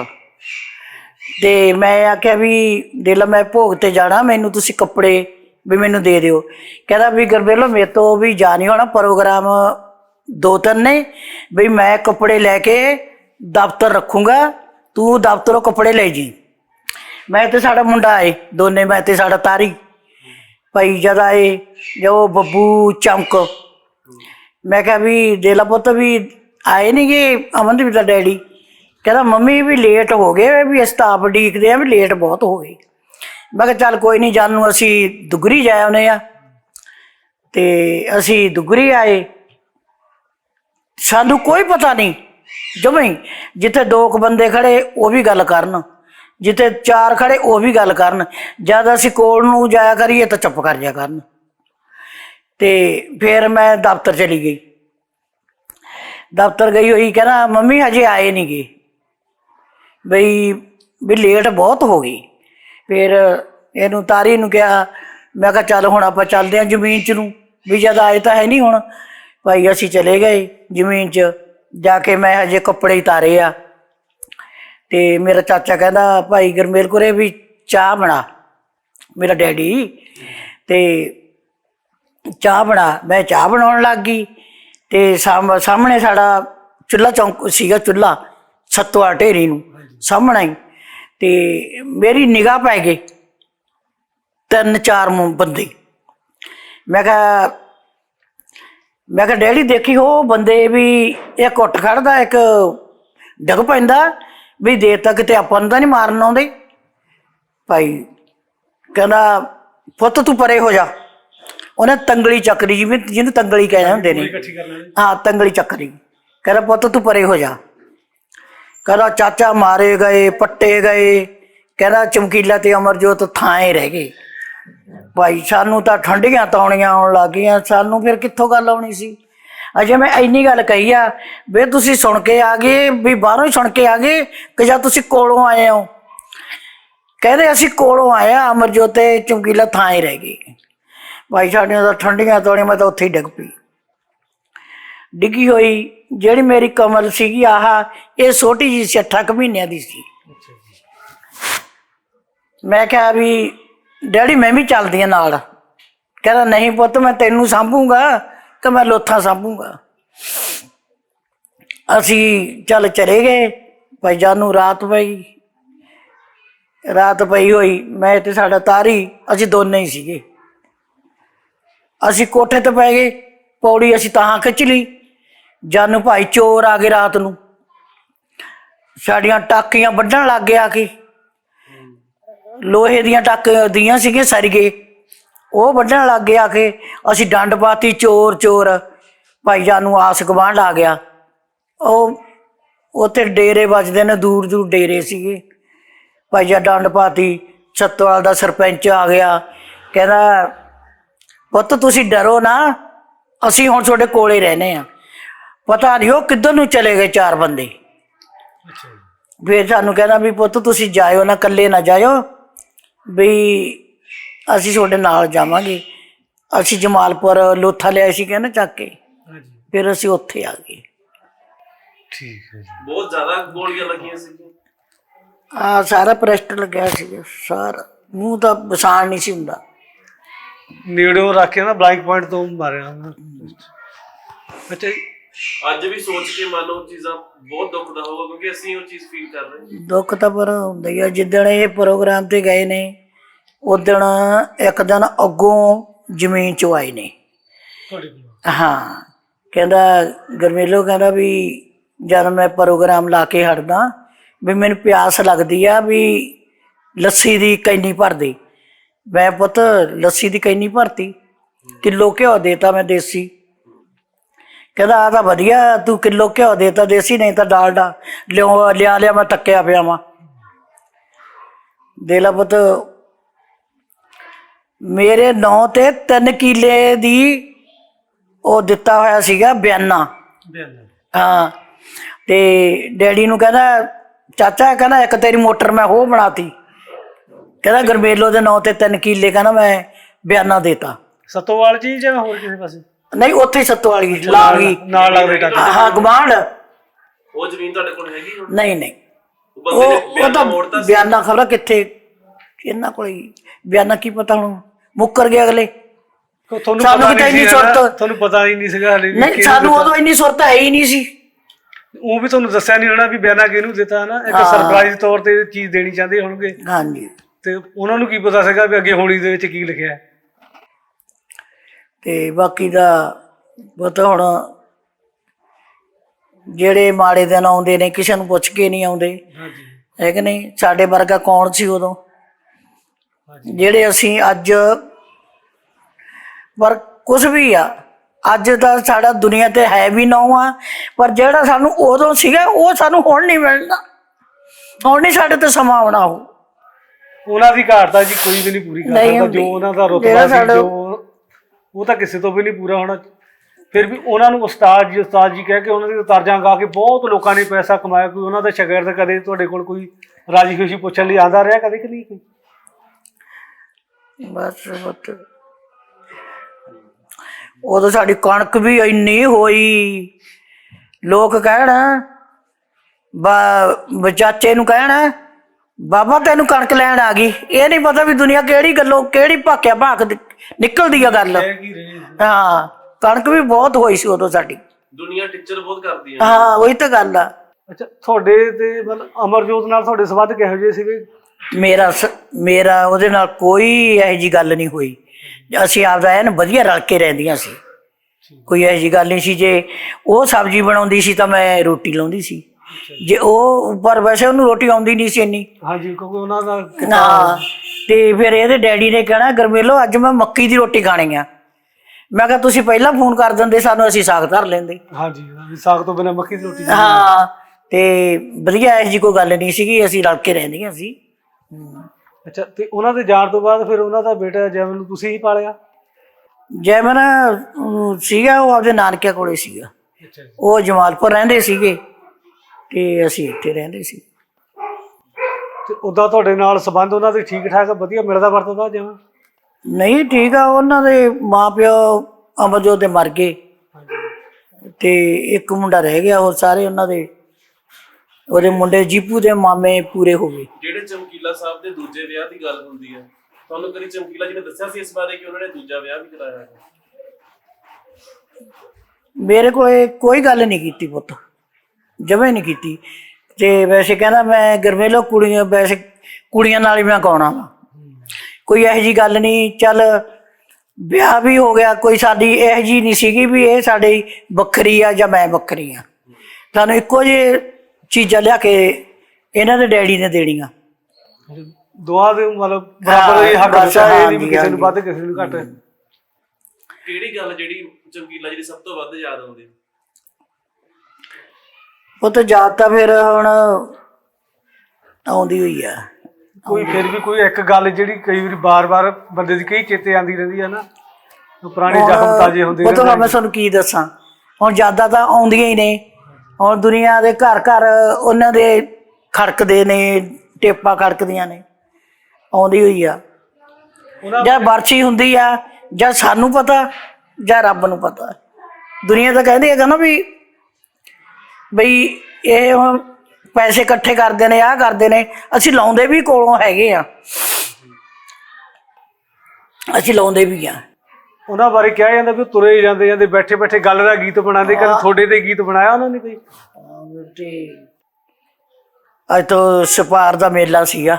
ਤੇ ਮੈਂ ਆਖਿਆ ਵੀ ਦਿਲ ਮੈਂ ਭੋਗ ਤੇ ਜਾਣਾ, ਮੈਨੂੰ ਤੁਸੀਂ ਕੱਪੜੇ ਵੀ ਮੈਨੂੰ ਦੇ ਦਿਓ। ਕਹਿੰਦਾ ਵੀ ਗਰਬੇਲੋ ਮੇਰੇ ਤੋਂ ਵੀ ਜਾ ਨਹੀਂ ਹੋਣਾ, ਪ੍ਰੋਗਰਾਮ ਦੋ ਤਿੰਨ ਨੇ, ਵੀ ਮੈਂ ਕੱਪੜੇ ਲੈ ਕੇ ਦਫ਼ਤਰ ਰੱਖੂੰਗਾ, ਤੂੰ ਦਫ਼ਤਰੋਂ ਕੱਪੜੇ ਲੈ ਜੀ। ਮੈਂ ਤੇ ਸਾਡਾ ਮੁੰਡਾ ਆਏ ਦੋਨੇ ਮੈਂ ਤੇ ਸਾਡਾ ਤਾਰੀ। ਭਾਈ ਜਦ ਆਏ ਜੋ ਬੱਬੂ ਚਮਕ। ਮੈਂ ਕਿਹਾ ਵੀ ਦੇ ਪੁੱਤ ਵੀ ਆਏ ਨਹੀਂਗੇ ਅਮਨਦੀਪ ਦਾ ਡੈਡੀ। ਕਹਿੰਦਾ, ਮੰਮੀ ਵੀ ਲੇਟ ਹੋ ਗਏ ਵੀ ਅਸੀਂ ਤਾਂ ਆਪ ਉਡੀਕਦੇ ਆ ਵੀ ਲੇਟ ਬਹੁਤ ਹੋ ਗਏ। ਮੈਂ ਕਿਹਾ, ਚੱਲ ਕੋਈ ਨਹੀਂ ਜਾਣ ਨੂੰ ਅਸੀਂ ਦੁਗਰੀ ਜਾ ਆਉਨੇ ਆ ਤੇ ਅਸੀਂ ਦੁਗਰੀ ਆਏ। ਸਾਨੂੰ ਕੋਈ ਪਤਾ ਨਹੀਂ ਜਮਈ ਜਿੱਥੇ ਦੋ ਕੁ ਬੰਦੇ ਖੜੇ, ਉਹ ਵੀ ਗੱਲ ਕਰਨ। ਜਿੱਥੇ ਚਾਰ ਖੜੇ ਉਹ ਵੀ ਗੱਲ ਕਰਨ। ਜਦ ਅਸੀਂ ਕੋਲ ਨੂੰ ਜਾਇਆ ਕਰੀਏ ਤਾਂ ਚੁੱਪ ਕਰ ਜਾ ਕਰਨ। ਤੇ ਫਿਰ ਮੈਂ ਦਫ਼ਤਰ ਚਲੀ ਗਈ। ਦਫ਼ਤਰ ਗਈ ਹੋਈ ਕਹਿੰਦਾ, ਮੰਮੀ, ਹਜੇ ਆਏ ਨਹੀਂ ਗਏ ਬਈ ਵੀ ਲੇਟ ਬਹੁਤ ਹੋ ਗਈ। ਫਿਰ ਇਹਨੂੰ ਤਾਰੀ ਨੂੰ ਕਿਹਾ, ਮੈਂ ਕਿਹਾ, ਚੱਲ ਹੁਣ ਆਪਾਂ ਚੱਲਦੇ ਹਾਂ ਜ਼ਮੀਨ 'ਚ ਨੂੰ। ਵੀ ਜਦ ਆਏ ਤਾਂ ਹੈ ਨਹੀਂ ਹੁਣ। ਭਾਈ ਅਸੀਂ ਚਲੇ ਗਏ ਜ਼ਮੀਨ 'ਚ। ਜਾ ਕੇ ਮੈਂ ਹਜੇ ਕੱਪੜੇ ਹੀ ਤਾਰੇ ਆ। ਤੇ ਮੇਰਾ ਚਾਚਾ ਕਹਿੰਦਾ, ਭਾਈ ਗਰਮੇਲ ਕੋਰੇ ਵੀ ਚਾਹ ਬਣਾ। ਮੇਰਾ ਡੈਡੀ ਤੇ ਚਾਹ ਬਣਾ। ਮੈਂ ਚਾਹ ਬਣਾਉਣ ਲੱਗ ਗਈ ਤੇ ਸਾਹਮ- ਸਾਹਮਣੇ ਸਾਡਾ ਚੁੱਲਾ ਚੌਂਕ ਸੀਗਾ ਚੁੱਲਾ ਛੱਤਵਾ ਢੇਰੀ ਨੂੰ ਸਾਹਮਣੇ ਹੀ ਤੇ ਮੇਰੀ ਨਿਗਾਹ ਪੈ ਗਈ ਤਿੰਨ ਚਾਰ ਬੰਦੇ। ਮੈਂ ਕਿਹਾ ਮੈਂ ਕਿਹਾ, ਡੈਡੀ ਦੇਖੀ, ਉਹ ਬੰਦੇ ਵੀ ਇੱਕ ਉੱਠ ਖੜਦਾ ਇੱਕ ਡਿੱਗ ਪੈਂਦਾ ਵੀ ਦੇਰ ਤੱਕ ਤੇ ਆਪਾਂ ਨੂੰ ਤਾਂ ਨਹੀਂ ਮਾਰਨ ਆਉਂਦੇ। ਭਾਈ ਕਹਿੰਦਾ ਪੁੱਤ ਤੂੰ ਪਰੇ ਹੋ ਜਾ। ਉਹਨੇ ਤੰਗਲੀ ਚੱਕਰੀ ਜਿਵੇਂ ਜਿਹਨੂੰ ਤੰਗਲੀ ਕਹਿੰਦੇ ਹੁੰਦੇ ਨੇ। ਹਾਂ ਤੰਗਲੀ ਚੱਕਰੀ ਕਹਿੰਦਾ ਪੁੱਤ ਤੂੰ ਪਰੇ ਹੋ ਜਾ। ਕਹਿੰਦਾ ਚਾਚਾ ਮਾਰੇ ਗਏ ਪੱਟੇ ਗਏ। ਕਹਿੰਦਾ ਚਮਕੀਲਾ ਤੇ ਅਮਰਜੋਤ ਥਾਂ ਰਹਿ ਗਏ। ਭਾਈ ਸਾਨੂੰ ਤਾਂ ਠੰਡੀਆਂ ਤੌਣੀਆਂ ਆਉਣ ਲੱਗ ਗਈਆਂ। ਸਾਨੂੰ ਫਿਰ ਕਿੱਥੋਂ ਗੱਲ ਆਉਣੀ ਸੀ? ਅਜੇ ਮੈਂ ਇੰਨੀ ਗੱਲ ਕਹੀ ਆ ਵੀ ਤੁਸੀਂ ਸੁਣ ਕੇ ਆ ਗਏ ਵੀ ਬਾਹਰੋਂ ਹੀ ਸੁਣ ਕੇ ਆ ਗਏ ਕਿ ਜਾਂ ਤੁਸੀਂ ਕੋਲੋਂ ਆਏ ਹੋ? ਕਹਿੰਦੇ ਅਸੀਂ ਕੋਲੋਂ ਆਇਆ ਅਮਰਜੋਤ ਤੇ ਚਮਕੀਲਾ ਥਾਂ ਹੀ ਰਹਿ ਗਈ ਭਾਈ ਸਾਡੀਆਂ ਤਾਂ ਠੰਡੀਆਂ ਤੋੜੀਆਂ ਮੈਂ ਤਾਂ ਉੱਥੇ ਹੀ ਡਿੱਗ ਪਈ। ਡਿੱਗੀ ਹੋਈ ਜਿਹੜੀ ਮੇਰੀ ਕਮਰ ਸੀਗੀ ਆਹ ਇਹ ਛੋਟੀ ਜੀ ਸੀ 8 ਮਹੀਨਿਆਂ ਦੀ ਸੀ। ਮੈਂ ਕਿਹਾ ਵੀ ਡੈਡੀ ਮੈਂ ਵੀ ਚੱਲਦੀ ਆ ਨਾਲ। ਕਹਿੰਦਾ ਨਹੀਂ ਪੁੱਤ ਮੈਂ ਤੈਨੂੰ ਸਾਂਭੂਗਾ ਕਿ ਮੈਂ ਲੋਥਾਂ ਸਾਂਭੂਗਾ। ਅਸੀਂ ਚੱਲ ਚਲੇ ਗਏ, ਭਾਈ ਜਾਨੂੰ ਰਾਤ ਪਈ। ਰਾਤ ਪਈ ਹੋਈ, ਮੈਂ ਤੇ ਸਾਡਾ ਤਾਰੀ, ਅਸੀਂ ਦੋਨੇ ਹੀ ਸੀਗੇ। ਅਸੀਂ ਕੋਠੇ ਤੇ ਪੈ ਗਏ, ਪੌੜੀ ਅਸੀਂ ਤਾਂ ਖਿੱਚ ਲਈ। ਜਾਨੂ ਭਾਈ ਚੋਰ ਆ ਗਏ ਰਾਤ ਨੂੰ। ਸਾਡੀਆਂ ਟਾਕੀਆਂ ਵੱਢਣ ਲੱਗ ਗਿਆ ਕਿ। ਲੋਹੇ ਦੀਆਂ ਟੱਕ ਦੀਆਂ ਸੀਗੇ ਗਏ। ਉਹ ਵੱਢਣ ਲੱਗ ਗਿਆ ਕਿ ਅਸੀਂ ਡੰਡ ਪਾਤੀ ਚੋਰ ਚੋਰ। ਭਾਈ ਜਾਨੂੰ ਆਸ ਗਵਾਂਢ ਆ ਗਿਆ। ਉਹ ਉੱਥੇ ਡੇਰੇ ਵੱਜਦੇ ਨੇ ਦੂਰ ਦੂਰ ਡੇਰੇ ਸੀਗੇ। ਭਾਈ ਜੀ ਡੰਡ ਪਾਤੀ ਛੱਤਵਾਲ ਦਾ ਸਰਪੰਚ ਆ ਗਿਆ। ਕਹਿੰਦਾ ਪੁੱਤ ਤੁਸੀਂ ਡਰੋ ਨਾ ਅਸੀਂ ਹੁਣ ਤੁਹਾਡੇ ਕੋਲੇ ਰਹਿੰਦੇ ਆ ਪਤਾ ਨਹੀਂ ਉਹ ਕਿੱਧਰ ਨੂੰ ਚਲੇ ਗਏ ਚਾਰ ਬੰਦੇ। ਅੱਛਾ ਫਿਰ ਸਾਨੂੰ ਕਹਿੰਦਾ ਵੀ ਪੁੱਤ ਤੁਸੀਂ ਜਾਇਓ ਨਾ ਇਕੱਲੇ ਨਾ ਜਾਇਓ। ਵੀ ਅਸੀਂ ਤੁਹਾਡੇ ਨਾਲ ਜਾਵਾਂਗੇ। ਅਸੀਂ ਜਮਾਲਪੁਰ ਲੋਥਾ ਲਿਆ ਸੀ ਕਹਿੰਦਾ ਚੱਕ ਕੇ। ਹਾਂਜੀ। ਫਿਰ ਅਸੀਂ ਉੱਥੇ ਆ ਗਏ। ਠੀਕ ਹੈ ਜੀ। ਬਹੁਤ ਜ਼ਿਆਦਾ ਗੋਲੀਆਂ ਲੱਗੀਆਂ ਸੀ ਆ ਸਾਰਾ ਪ੍ਰੈਸਟ ਲੱਗਿਆ ਸੀ ਸਾਰਾ। ਮੂੰਹ ਤਾਂ ਬਸਾਨ ਨਹੀਂ ਸੀ ਹੁੰਦਾ। ਨੇੜਿਓਂ ਰੱਖ ਕੇ ਨਾ ਬਲਾਈਂਕ ਪੁਆਇੰਟ ਤੋਂ ਮਾਰਿਆ। ਅੱਛਾ ਅੱਜ ਵੀ ਸੋਚ ਕੇ ਮਨ ਉਹ ਚੀਜ਼ਾਂ ਬਹੁਤ ਦੁਖਦਾ ਹੋਊਗਾ ਕਿਉਂਕਿ ਅਸੀਂ ਉਹ ਚੀਜ਼ ਫੀਲ ਕਰ ਰਹੇ ਹਾਂ। ਦੁੱਖ ਤਾਂ ਪਰ ਹੁੰਦਾ ਹੀ ਆ। ਜਿੱਦਣ ਇਹ ਪ੍ਰੋਗਰਾਮ ਤੇ ਗਏ ਨੇ ਉਦਣ ਇੱਕ ਦਿਨ ਅੱਗੋਂ ਜ਼ਮੀਨ ਚੋਂ ਆਏ ਨੇ। ਤੁਹਾਡੇ ਕੋਲ? ਹਾਂ। ਕਹਿੰਦਾ ਗਰਮੇਲੋ ਕਹਿੰਦਾ ਵੀ ਜਦ ਮੈਂ ਪ੍ਰੋਗਰਾਮ ਲਾ ਕੇ ਹਟਦਾ ਵੀ ਮੈਨੂੰ ਪਿਆਸ ਲੱਗਦੀ ਆ ਵੀ ਲੱਸੀ ਦੀ ਕੈਨੀ ਭਰ ਦੇ ਮੈਂ ਪੁੱਤ ਲੱਸੀ ਦੀ ਕੈਨੀ ਭਰਤੀ। ਕਿਲੋ ਘਿਓ ਦੇਤਾ ਮੈਂ ਦੇਸੀ। ਕਹਿੰਦਾ ਆ ਤਾਂ ਵਧੀਆ ਤੂੰ ਕਿਲੋ ਘਿਓ ਦੇਤਾ ਦੇਸੀ ਨਹੀਂ ਤਾਂ ਡਾਲਡਾ ਲਿਓ ਲਿਆ ਲਿਆ ਮੈਂ ਤੱਕਿਆ ਪਿਆ ਵਾਂ। ਦੇ ਲਾ ਪੁੱਤ ਮੇਰੇ ਨਾਂ ਤੇ 3 ਕਿੱਲੇ ਦੀ ਉਹ ਦਿੱਤਾ ਹੋਇਆ ਸੀਗਾ ਬਿਆਨਾ। ਹਾਂ। ਤੇ ਡੈਡੀ ਨੂੰ ਕਹਿੰਦਾ ਚਾਚਾ ਕਹਿੰਦਾ ਇੱਕ ਤੇਰੀ ਮੋਟਰ ਮੈਂ ਉਹ ਬਣਾਤੀ। ਕਹਿੰਦਾ ਗਰਮੇਲੋ ਦੇ ਨਾਂ ਤੇ 3 ਕਿੱਲੇ ਕਹਿੰਦਾ ਮੈਂ ਬਿਆਨਾ ਦੇਤਾ। ਸਤੋਵਾਲ ਜੀ ਜਾਂ ਹੋਰ ਕਿਸੇ ਪਾਸੇ? ਨਹੀਂ ਉੱਥੇ ਹੀ ਸੱਤੋ ਵਾਲੀ ਲਾ ਗਈ ਨਾਲ ਲੱਗਦੇ ਟੱਕ ਹਾਂ ਗਵਾਂਢ ਉਹ ਜ਼ਮੀਨ ਤੁਹਾਡੇ ਕੋਲ ਹੈਗੀ ਹੁਣ? ਨਹੀਂ ਨਹੀਂ। ਉਹ ਬੰਦੇ ਉਹ ਨੇ ਉਹ ਬਿਆਨਾ ਤਾਂ ਬਿਆਨਾ ਖਬਰ ਕਿੱਥੇ? ਇਹਨਾਂ ਕੋਲ ਹੀ। ਬਿਆਨਾ ਕੀ ਪਤਾ ਹੁਣ? ਮੁੱਕਰ ਗਏ ਅਗਲੇ। ਤੁਹਾਨੂੰ ਸਾਨੂੰ ਪਤਾ ਨਹੀਂ ਇੰਨੀ ਸੁਰਤ- ਤੁਹਾਨੂੰ ਪਤਾ ਹੀ ਨਹੀਂ ਸੀਗਾ ਹਲੇ ਨਹੀਂ ਸਾਨੂੰ। ਉਦੋਂ ਇੰਨੀ ਸੁਰਤ ਹੈ ਹੀ ਨਹੀਂ ਸੀ। ਉਹ ਵੀ ਤੁਹਾਨੂੰ ਦੱਸਿਆ ਨਹੀਂ ਹੋਣਾ ਵੀ ਬਿਆਨਾ ਕਿਹਨੂੰ ਦਿੱਤਾ ਨਾ ਇੱਕ। ਸਰਪ੍ਰਾਈਜ਼ ਤੌਰ ਤੇ ਚੀਜ਼ ਦੇਣੀ ਚਾਹੁੰਦੇ ਹੋਣਗੇ। ਹਾਂਜੀ। ਤੇ ਉਹਨਾਂ ਨੂੰ ਕੀ ਪਤਾ ਸੀਗਾ ਵੀ ਅੱਗੇ ਹੋਣੀ ਦੇ ਵਿੱਚ ਕੀ ਲਿਖਿਆ ਹੈ। ਤੇ ਬਾਕੀ ਦਾ ਪਤਾ ਹੁਣ ਜਿਹੜੇ ਮਾੜੇ ਦਿਨ ਆਉਂਦੇ ਨੇ ਕਿਸੇ ਨੂੰ ਪੁੱਛ ਕੇ ਨਹੀਂ ਆਉਂਦੇ। ਹਾਂਜੀ। ਹੈ ਕਿ ਨਹੀਂ? ਸਾਡੇ ਵਰਗਾ ਕੌਣ ਸੀ ਉਦੋਂ? ਜਿਹੜੇ ਅਸੀਂ ਅੱਜ ਪਰ ਕੁਝ ਵੀ ਆ ਅੱਜ ਦਾ ਸਾਡਾ ਦੁਨੀਆ ਤੇ ਹੈ ਵੀ ਨਾ ਆ ਪਰ ਜਿਹੜਾ ਸਾਨੂੰ ਉਦੋਂ ਸੀਗਾ ਉਹ ਸਾਨੂੰ ਹੁਣ ਨਹੀਂ ਮਿਲਣਾ ਹੁਣ ਨਹੀਂ ਸਾਡੇ ਤੇ ਸਮਾਂ ਆਉਣਾ ਉਹ। ਉਹਨਾਂ ਦੀ ਘਾਟ ਤਾਂ ਜੀ ਕੋਈ ਵੀ ਨਹੀਂ ਪੂਰੀ ਕਰ ਨਹੀਂ ਸਕਦਾ ਹੁੰਦੀ। ਜੋ ਉਹਨਾਂ ਦਾ ਜਿਹੜਾ ਰੁਤਬਾ ਸੀ ਸਾਡਾ- ਜੋ ਉਹ ਤਾਂ ਕਿਸੇ ਤੋਂ ਵੀ ਨਹੀਂ ਪੂਰਾ ਹੋਣਾ। ਫਿਰ ਵੀ ਉਹਨਾਂ ਨੂੰ ਉਸਤਾਦ ਜੀ ਉਸਤਾਦ ਜੀ ਕਹਿ ਕੇ ਉਹਨਾਂ ਦੀ ਤਰਜਾਂ ਗਾ ਕੇ ਬਹੁਤ ਲੋਕਾਂ ਨੇ ਪੈਸਾ ਕਮਾਇਆ ਕੋਈ ਉਹਨਾਂ ਦਾ ਸ਼ਾਗਿਰਦ ਕਦੇ ਤੁਹਾਡੇ ਕੋਲ ਕੋਈ ਰਾਜੀ ਖੁਸ਼ੀ ਪੁੱਛਣ ਲਈ ਆਂਦਾ ਰਿਹਾ ਕਦੇ ਕਿ ਨਹੀਂ ਕੋਈ? ਬਸ ਬਤ ਉਦੋਂ ਸਾਡੀ ਕਣਕ ਵੀ ਇੰਨੀ ਹੋਈ। ਲੋਕ ਕਹਿਣ ਬਾ ਬਚਾਚੇ ਨੂੰ ਕਹਿਣ ਬਾਬਾ ਤੈਨੂੰ ਕਣਕ ਲੈਣ ਆ ਗਈ। ਇਹ ਨਹੀਂ ਪਤਾ ਵੀ ਦੁਨੀਆ ਕਿਹੜੀ ਗੱਲੋਂ ਕਿਹੜੀ ਭਾਕਿਆ ਭਾਕ ਨਿਕਲਦੀ ਆ ਗੱਲ। ਹਾਂ। ਕਣਕ ਵੀ ਬਹੁਤ ਹੋਈ ਸੀ ਉਦੋਂ ਸਾਡੀ। ਦੁਨੀਆ ਟੀਚਰ ਬਹੁਤ ਕਰਦੀ ਹੈ ਹਾਂ ਉਹੀ ਤਾਂ ਗੱਲ ਆ। ਅੱਛਾ ਤੁਹਾਡੇ ਤੇ ਮਤਲਬ ਅਮਰਜੋਤ ਨਾਲ ਤੁਹਾਡੇ ਸੰਬੰਧ ਕਿਹੋ ਜਿਹੇ ਸੀਗੇ? ਮੇਰਾ ਸ- ਮੇਰਾ ਉਹਦੇ ਨਾਲ ਕੋਈ ਇਹੋ ਜੀ ਗੱਲ ਨਹੀਂ ਹੋਈ। ਅਸੀਂ ਆਪਦਾ ਐਨ ਵਧੀਆ ਰਲ ਕੇ ਰਹਿੰਦੀਆਂ ਸੀ। ਕੋਈ ਇਹੋ ਜੀ ਗੱਲ ਨਹੀਂ ਸੀ। ਜੇ ਉਹ ਸਬਜ਼ੀ ਬਣਾਉਂਦੀ ਸੀ ਤਾਂ ਮੈਂ ਰੋਟੀ ਲਾਉਂਦੀ ਸੀ। ਜੇ ਉਹ ਪਰ ਵੈਸੇ ਉਹਨੂੰ ਰੋਟੀ ਆਉਂਦੀ ਨਹੀਂ ਸੀ ਇੰਨੀ। ਹਾਂਜੀ ਕਿਉਂਕਿ ਉਹਨਾਂ ਦਾ ਹਾਂ ਤੇ ਫਿਰ ਇਹਦੇ ਡੈਡੀ ਨੇ ਕਹਿਣਾ ਗਰਮੇਲੋ ਅੱਜ ਮੈਂ ਮੱਕੀ ਦੀ ਰੋਟੀ ਖਾਣੀ ਆ। ਮੈਂ ਕਿਹਾ ਤੁਸੀਂ ਪਹਿਲਾਂ ਫੋਨ ਕਰ ਦਿੰਦੇ ਸਾਨੂੰ ਅਸੀਂ ਸਾਗ ਧਰ ਲੈਂਦੇ। ਹਾਂਜੀ ਵੀ ਸਾਗ ਤੋਂ ਬਿਨਾਂ ਮੱਕੀ ਦੀ ਰੋਟੀ। ਹਾਂ ਤੇ ਵਧੀਆ ਇਹੋ ਜੀ ਕੋਈ ਗੱਲ ਨਹੀਂ ਸੀਗੀ ਅਸੀਂ ਰਲ ਕੇ ਰਹਿੰਦੀਆਂ ਸੀ। ਅੱਛਾ ਤੇ ਉਹਨਾਂ ਦੇ ਜਾਣ ਤੋਂ ਬਾਅਦ ਫਿਰ ਉਹਨਾਂ ਦਾ ਬੇਟਾ ਜੈਵਨ ਨੂੰ ਤੁਸੀਂ ਹੀ ਪਾਲਿਆ? ਜੈਮਨ ਅਮ, ਸੀਗਾ ਉਹ ਆਪਦੇ ਨਾਨਕਿਆਂ ਕੋਲੇ ਸੀਗਾ। ਅੱਛਾ ਜੀ। ਉਹ ਜਮਾਲਪੁਰ ਰਹਿੰਦੇ ਸੀਗੇ ਤੇ ਅਸੀਂ ਇੱਥੇ ਰਹਿੰਦੇ ਸੀ। ਤੇ ਉਦਾਂ ਤੁਹਾਡੇ ਨਾਲ ਸਬੰਧ ਉਹਨਾਂ ਦੇ ਠੀਕ ਠਾਕ ਵਧੀਆ ਮਿਲਦਾ ਵਰਤਦਾ ਜਿਵੇਂ ਨਹੀਂ ਠੀਕ ਆ ਉਹਨਾਂ ਦੇ ਮਾਪਿਓ ਅਮਰਜੋਤ ਦੇ ਮਰ ਗਏ। ਤੇ ਇੱਕ ਮੁੰਡਾ ਰਹਿ ਗਿਆ ਹੋਰ ਸਾਰੇ ਉਹਨਾਂ ਦੇ ਉਹਦੇ ਮੁੰਡੇ ਜੀਪੂ ਦੇ ਮਾਮੇ ਪੂਰੇ ਹੋ ਗਏ। ਜਿਹੜੇ ਚਮਕੀਲਾ ਸਾਹਿਬ ਦੇ ਦੂਜੇ ਵਿਆਹ ਦੀ ਗੱਲ ਹੁੰਦੀ ਹੈ। ਤੁਹਾਨੂੰ ਕਦੀ ਚਮਕੀਲਾ ਜੀ ਨੇ ਦੱਸਿਆ ਸੀ ਇਸ ਬਾਰੇ ਕਿ ਉਹਨਾਂ ਨੇ ਦੂਜਾ ਵਿਆਹ ਵੀ ਕਰਾਇਆ ਹੈ? ਮੇਰੇ ਕੋਲੇ ਕੋਈ ਗੱਲ ਨਹੀਂ ਕੀਤੀ ਪੁੱਤ। ਜਮੇ ਨਹੀਂ ਕੀਤੀ। ਤੇ ਵੈਸੇ ਕਹਿੰਦਾ ਮੈਂ ਗਰਮੇਲੋ ਕੁੜੀਆਂ, ਵੈਸੇ ਕੁੜੀਆਂ ਨਾਲ ਹੀ ਮੈਂ ਗਾਉਣਾ ਵਾ ਕੋਈ ਇਹੋ ਜੀ ਗੱਲ ਨਹੀਂ। ਚੱਲ ਵਿਆਹ ਵੀ ਹੋ ਗਿਆ। ਕੋਈ ਸਾਡੀ ਇਹੋ ਜੀ ਨਹੀਂ ਸੀਗੀ ਵੀ ਇਹ ਸਾਡੀ ਵੱਖਰੀ ਆ ਜਾਂ ਮੈਂ ਵੱਖਰੀ ਆ। ਤੁਹਾਨੂੰ ਇੱਕੋ ਜਿਹੇ ਚੀਜ਼ਾਂ ਲਿਆ ਕੇ ਇਹਨਾਂ ਦੇ ਡੈਡੀ ਨੇ ਦੇਣੀਆਂ। ਦੁਆ ਦੇ ਮਤਲਬ ਬਰਾਬਰ ਹੀ ਹੱਕ ਬਸ ਦਿੱਤਾ ਇਹ ਨਹੀਂ ਵੀ ਕਿਸੇ ਨੂੰ ਵੱਧ ਕਿਸੇ ਨੂੰ ਘੱਟ। ਕਿਹੜੀ ਗੱਲ ਜਿਹੜੀ ਚਮਕੀਲਾ ਜੀ ਦੀ ਸਭ ਤੋਂ ਵੱਧ ਯਾਦ ਆਉਂਦੀ ਹੈ? ਉਹ ਤਾਂ ਯਾਦ ਤਾਂ ਫਿਰ ਹੁਣ ਆਉਂਦੀ ਹੋਈ ਆ। ਕੋਈ ਫਿਰ ਵੀ ਕੋਈ ਇੱਕ ਗੱਲ ਜਿਹੜੀ ਕਈ ਵਾਰੀ ਬਾਰ-ਬਾਰ ਬੰਦੇ ਦੀ ਕਈ ਚੇਤੇ ਆਂਦੀ ਰਹਿੰਦੀ ਹੈ ਨਾ। ਉਹ ਪੁਰਾਣੇ ਜ਼ਖਮ ਤਾਜ਼ੇ ਹੁੰਦੇ ਉਹ ਤਾਂ ਮੈਂ ਤੁਹਾਨੂੰ ਕੀ ਦੱਸਾਂ? ਹੁਣ ਯਾਦਾਂ ਤਾਂ ਆਉਂਦੀਆਂ ਹੀ ਨੇ। ਹੁਣ ਦੁਨੀਆ ਦੇ ਘਰ ਘਰ ਉਹਨਾਂ ਦੇ ਖੜਕਦੇ ਨੇ ਟੇਪਾਂ ਖੜਕਦੀਆਂ ਨੇ ਆਉਂਦੀ ਹੋਈ ਆ। ਜਾਂ ਵਰਸ਼ੀ ਹੁੰਦੀ ਆ ਜਾਂ ਸਾਨੂੰ ਪਤਾ ਜਾਂ ਰੱਬ ਨੂੰ ਪਤਾ। ਦੁਨੀਆ ਤਾਂ ਕਹਿੰਦੀ ਹੈਗਾ ਨਾ ਵੀ ਬਈ ਇਹ ਹੁਣ ਪੈਸੇ ਇਕੱਠੇ ਕਰਦੇ ਨੇ ਆਹ ਕਰਦੇ ਨੇ ਅਸੀਂ ਲਾਉਂਦੇ ਵੀ ਕੋਲੋਂ ਹੈਗੇ ਆ। ਅਸੀਂ ਲਾਉਂਦੇ ਵੀ ਆ। ਉਹਨਾਂ ਬਾਰੇ ਕਿਹਾ ਜਾਂਦਾ ਵੀ ਉਹ ਤੁਰੇ ਹੀ ਜਾਂਦੇ ਜਾਂਦੇ ਬੈਠੇ ਬੈਠੇ ਗੱਲ ਦਾ ਗੀਤ ਬਣਾਉਂਦੇ ਕਦੇ ਤੁਹਾਡੇ ਤੇ ਗੀਤ ਬਣਾਇਆ ਉਹਨਾਂ ਨੇ ਕੋਈ? ਤੇ ਅੱਜ ਤੋਂ ਸਪਾਰ ਦਾ ਮੇਲਾ ਸੀਗਾ।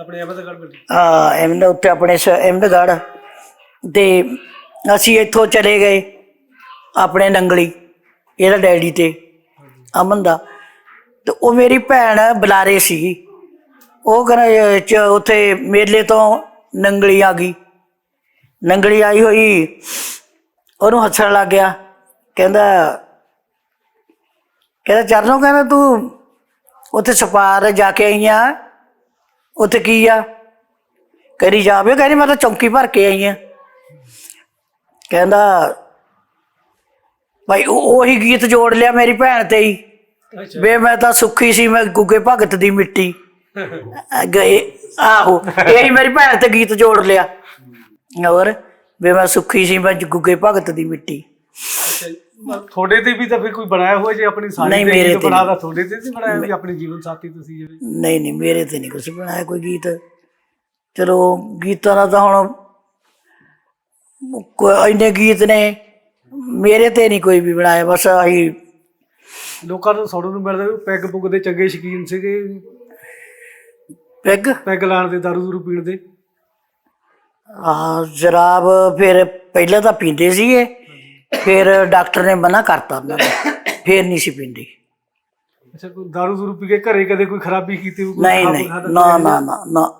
ਆਪਣੇ ਅਹਿਮਦਗੜ੍ਹ ਵਿੱਚ ਆ ਅਹਿਮਦ ਉੱਤੇ ਆਪਣੇ ਸ- ਅਹਿਮਦਗੜ੍ਹ। ਤੇ ਅਸੀਂ ਇੱਥੋਂ ਚਲੇ ਗਏ ਆਪਣੇ ਨੰਗਲੀ ਇਹਦਾ ਡੈਡੀ ਤੇ ਅਮਨ ਦਾ। ਤੇ ਉਹ ਮੇਰੀ ਭੈਣ ਬੁਲਾਰੇ ਸੀਗੀ ਉਹ ਕਹਿੰਦਾ ਚ ਉੱਥੇ ਮੇਲੇ ਤੋਂ ਨੰਗਲੀ ਆ ਗਈ। ਨੰਗਲੀ ਆਈ ਹੋਈ ਉਹਨੂੰ ਹੱਸਣ ਲੱਗ ਗਿਆ। ਕਹਿੰਦਾ ਕਹਿੰਦਾ ਚਰਨੋਂ ਕਹਿੰਦਾ ਤੂੰ ਉੱਥੇ ਸਪਾਰ ਜਾ ਕੇ ਆਈ ਆ ਉੱਥੇ ਕੀ ਆ? ਕਰੀ ਜਾਵੇ ਕਹਿੰਦੀ ਮੈਂ ਤਾਂ ਚੌਂਕੀ ਭਰ ਕੇ ਆਈ ਆ। ਕਹਿੰਦਾ ਭਾਈ ਉਹ- ਉਹੀ ਗੀਤ ਜੋੜ ਲਿਆ ਮੇਰੀ ਭੈਣ ਤੇ ਹੀ। ਵੇ ਮੈਂ ਤਾਂ ਸੁੱਖੀ ਸੀ ਮੈਂ ਗੁੱਗੇ ਭਗਤ ਦੀ ਮਿੱਟੀ। ਗਏ ਆਹੋ ਇਹੀ ਮੇਰੀ ਭੈਣ ਤੇ ਗੀਤ ਜੋੜ ਲਿਆ। ਹੋਰ ਵੇ ਮੈਂ ਸੁੱਖੀ ਸੀ ਮੈਂ ਗੁੱਗੇ ਭਗਤ ਦੀ ਮਿੱਟੀ। ਤੁਹਾਡੇ ਤੇ ਵੀ ਤਾਂ ਫਿਰ ਕੋਈ ਬਣਾਇਆ ਹੋਇਆ ਜੇ ਆਪਣੀ ਸਾਰੀ ਨਹੀਂ, ਤੇ ਮੇਰੇ ਗੀਤ ਤੇ ਬਣਾਦਾ ਤੁਹਾਡੇ ਤੇ ਨਹੀਂ ਬਣਾਇਆ ਵੀ ਆਪਣੀ ਜੀਵਨ ਸਾਥੀ ਤੁਸੀਂ ਜਿਵੇਂ। ਨਹੀਂ ਨਹੀਂ ਮੇਰੇ ਤੇ ਨਹੀਂ ਕੁਝ ਬਣਾਇਆ ਕੋਈ ਗੀਤ। ਚਲੋ ਗੀਤਾਂ ਦਾ ਤਾਂ ਹੁਣ ਕੋਈ ਇੰਨੇ ਗੀਤ ਨੇ ਮੇਰੇ ਤੇ ਨਹੀਂ ਕੋਈ ਵੀ ਬਣਾਇਆ ਬਸ ਆਹੀ ਲੋਕਾਂ ਨੂੰ ਸੁਣਨ ਨੂੰ ਮਿਲਦਾ ਵੀ ਪੈਗ ਪੁੱਗ ਦੇ ਚੰਗੇ ਸ਼ਕੀਨ ਸੀਗੇ। ਪੈਗ? ਪੈਗ ਲਾਣ ਦੇ ਦਾਰੂ ਦੂਰੂ ਪੀਣ ਦੇ। ਆ ਜਰਾਬ ਫਿਰ ਪਹਿਲਾਂ ਤਾਂ ਪੀਂਦੇ ਸੀਗੇ। ਫਿਰ ਡਾਕਟਰ ਨੇ ਮਨਾ ਕਰਤਾ ਉਹਨਾਂ ਨੂੰ। ਫਿਰ ਨਹੀਂ ਸੀ ਪੀਂਦੇ। ਅੱਛਾ ਕੋਈ ਦਾਰੂ ਦੂਰੂ ਪੀ ਕੇ ਘਰੇ ਕਦੇ ਕੋਈ ਖਰਾਬੀ ਕੀਤੀ ਹੋਊ, ਕੋਈ ਨਹੀਂ ਨਹੀਂ। ਨਾ ਨਾ ਨਾ ਨਾ।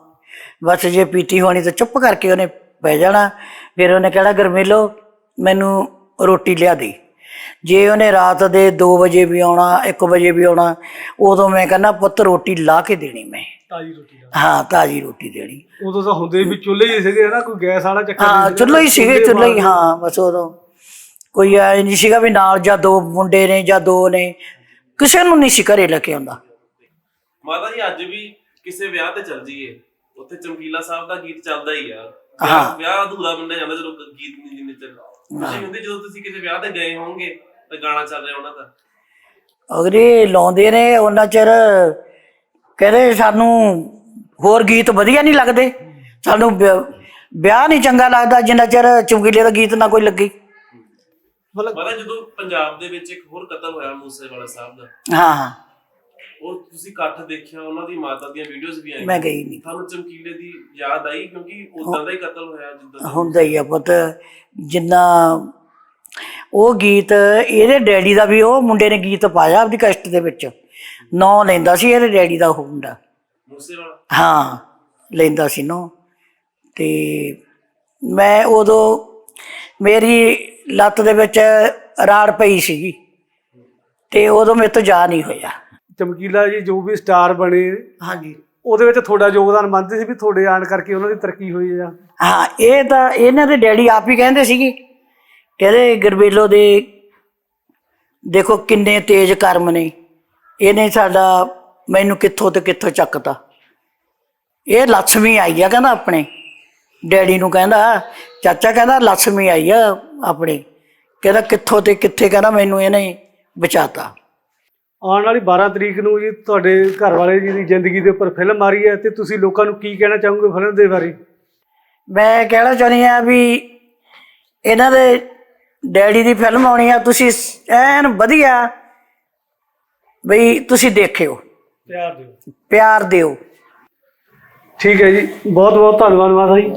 ਬਸ ਜੇ ਪੀਤੀ ਹੋਣੀ ਤਾਂ ਚੁੱਪ ਕਰਕੇ ਉਹਨੇ ਬਹਿ ਜਾਣਾ। ਫਿਰ ਉਹਨੇ ਕਹਿਣਾ ਗਰਮੇਲੋ ਮੈਨੂੰ ਰੋਟੀ ਲਿਆ ਦੇ। ਜੇ ਉਹਨੇ ਰਾਤ ਦੇ 2 ਵਜੇ ਵੀ ਆਉਣਾ 1 ਵਜੇ ਵੀ ਆਉਣਾ ਉਦੋਂ ਮੈਂ ਕਹਿੰਦਾ ਪੁੱਤ ਰੋਟੀ ਲਾ ਕੇ ਦੇਣੀ ਮੈਂ। ਤਾਜ਼ੀ ਰੋਟੀ ਦਾ ਹਾਂ ਤਾਜੀ ਰੋਟੀ ਦੇਣੀ। ਉਦੋਂ ਤਾਂ ਹੁੰਦੇ ਵੀ ਚੁੱਲ੍ਹੇ ਹੀ ਸੀਗੇ ਨਾ ਕੋਈ ਗੈਸ ਵਾਲਾ ਚੱਕਰ ਹਾਂ ਨਹੀਂ ਚੁੱਲ੍ਹਾ ਹੀ ਸੀਗੇ ਚੁੱਲ੍ਹਾ ਹੀ ਹਾਂ ਬਸ ਉਦੋਂ। ਕੋਈ ਐ ਨਹੀਂ ਸੀਗਾ ਵੀ ਨਾਲ ਜਾਂ ਦੋ ਮੁੰਡੇ ਨੇ ਜਾਂ ਦੋ ਨੇ। ਕਿਸੇ ਨੂੰ ਨਹੀਂ ਸੀ ਘਰੇ ਲੈ ਕੇ ਆਉਂਦਾ। ਮਾਤਾ ਜੀ ਅੱਜ ਵੀ ਕਿਸੇ ਵਿਆਹ ਤੇ ਚੱਲ ਜਾਈਏ। ਉੱਥੇ ਚਮਕੀਲਾ ਸਾਹਿਬ ਦਾ ਗੀਤ ਚੱਲਦਾ ਹੀ ਆ। ਹਾਂ। ਵਿਆਹ- ਵਿਆਹ ਅਧੂਰਾ ਮੰਨਿਆ ਜਾਂਦਾ ਜਦੋਂ ਗੀਤ ਨਹੀਂ ਜਿੰਨੇ ਚੱਲ ਖੁਸ਼ੀ ਹੁੰਦੀ ਜਦੋਂ ਤੁਸੀਂ ਕਿਸੇ ਵਿਆਹ ਤੇ ਗਏ ਹੋਵੋਗੇ ਤਾਂ ਗਾਣਾ ਚੱਲ ਰਿਹਾ ਉਹਨਾਂ ਦਾ। ਅਗਰੇ ਲਾਉਂਦੇ ਨੇ ਉਹਨਾਂ ਚਿਰ ਕਹਿੰਦੇ ਸਾਨੂੰ ਹੋਰ ਗੀਤ ਵਧੀਆ ਨਹੀਂ ਲੱਗਦੇ। ਸਾਨੂੰ ਵਿਆਹ- ਵਿਆਹ ਨਹੀਂ ਚੰਗਾ ਲੱਗਦਾ ਜਿੰਨਾ ਚਿਰ ਚੁੰਗੀਲੇ ਦਾ ਗੀਤ ਨਾ ਕੋਈ ਲੱਗੇ। ਮਤਲਬ ਮਾਤਾ ਜਦੋਂ ਪੰਜਾਬ ਦੇ ਵਿੱਚ ਇੱਕ ਹੋਰ ਕਤਲ ਹੋਇਆ ਮੂਸੇਵਾਲਾ ਸਾਹਿਬ ਦਾ ਹਾਂ ਹਾਂ। ਉਹ ਤੁਸੀਂ ਇਕੱਠ ਦੇਖਿਆ ਉਹਨਾਂ ਦੀ ਮਾਤਾ ਦੀਆਂ ਵੀਡੀਓਜ਼ ਵੀ ਆਈਆਂ? ਮੈਂ ਗਈ ਨਹੀਂ। ਤੁਹਾਨੂੰ ਚਮਕੀਲੇ ਦੀ ਯਾਦ ਆਈ? ਕਿਉਂਕਿ ਉਦਾਂ ਦਾ ਹੀ ਕਤਲ ਹੋਇਆ ਜਿੱਦਾਂ ਦਾ ਹੁੰਦਾ ਹੀ ਆ ਪੁੱਤ। ਜਿੰਨਾ ਉਹ ਗੀਤ ਇਹਦੇ ਡੈਡੀ ਦਾ ਵੀ ਉਹ ਮੁੰਡੇ ਨੇ ਗੀਤ ਪਾਇਆ ਆਪਦੀ ਕਸ਼ਟ ਦੇ ਵਿੱਚ। ਨਾਂ ਲੈਂਦਾ ਸੀ ਇਹਦੇ ਡੈਡੀ ਦਾ ਉਹ ਮੁੰਡਾ। ਮੂਸੇਵਾਲਾ? ਹਾਂ ਲੈਂਦਾ ਸੀ ਨੋ। ਤੇ ਮੈਂ ਉਦੋਂ ਮੇਰੀ ਲੱਤ ਦੇ ਵਿੱਚ ਰਾੜ ਪਈ ਸੀਗੀ ਤੇ ਉਦੋਂ ਮੇਰੇ ਤੋਂ ਜਾ ਨਹੀਂ ਹੋਇਆ। ਚਮਕੀਲਾ ਜੀ ਜੋ ਵੀ ਸਟਾਰ ਬਣੇ ਹਾਂਜੀ। ਉਹਦੇ ਵਿੱਚ ਤੁਹਾਡਾ ਯੋਗਦਾਨ ਮੰਨਦੇ ਸੀ ਵੀ ਤੁਹਾਡੇ ਆਣ ਕਰਕੇ ਉਹਨਾਂ ਦੀ ਤਰੱਕੀ ਹੋਈ ਆ? ਹਾਂ ਇਹ ਤਾਂ ਇਹਨਾਂ ਦੇ ਡੈਡੀ ਆਪ ਹੀ ਕਹਿੰਦੇ ਸੀਗੇ। ਕਹਿੰਦੇ ਗਰਬੇਲੋ ਦੇ ਦੇਖੋ ਕਿੰਨੇ ਤੇਜ਼ ਕਰਮ ਨੇ। ਇਹਨੇ ਸਾਡਾ ਮੈਨੂੰ ਕਿੱਥੋਂ ਤੇ ਕਿੱਥੋਂ ਚੱਕਤਾ। ਇਹ ਲక్ష్ਮੀ ਆਈ ਆ ਕਹਿੰਦਾ ਆਪਣੇ। ਡੈਡੀ ਨੂੰ ਕਹਿੰਦਾ ਚਾਚਾ ਕਹਿੰਦਾ ਲక్ష్ਮੀ ਆਈ ਆ ਆਪਣੇ। ਕਹਿੰਦਾ ਕਿੱਥੋਂ ਤੇ ਕਿੱਥੇ ਕਹਿੰਦਾ ਮੈਨੂੰ ਇਹਨੇ ਬਚਾਤਾ। ਆਉਣ ਵਾਲੀ 12 ਤਰੀਕ ਨੂੰ ਜੀ ਤੁਹਾਡੇ ਘਰ ਵਾਲੇ ਜੀ ਦੀ ਜ਼ਿੰਦਗੀ ਦੇ ਉੱਪਰ ਫਿਲਮ ਆ ਰਹੀ ਹੈ ਤੇ ਤੁਸੀਂ ਲੋਕਾਂ ਨੂੰ ਕੀ ਕਹਿਣਾ ਚਾਹੋਗੇ ਫਿਲਮ ਦੇ ਬਾਰੇ? ਮੈਂ ਕਹਿਣਾ ਚਾਹੁੰਦੀ ਆ ਵੀ ਇਹਨਾਂ ਦੇ ਡੈਡੀ ਦੀ ਫਿਲਮ ਆਉਣੀ ਆ ਤੁਸੀਂ ਐਨ ਵਧੀਆ ਬਈ ਤੁਸੀਂ ਦੇਖਿਓ। ਪਿਆਰ ਦਿਓ। ਪਿਆਰ ਦਿਓ। ਠੀਕ ਹੈ ਜੀ ਬਹੁਤ ਬਹੁਤ ਧੰਨਵਾਦ ਮਾਤਾ ਜੀ।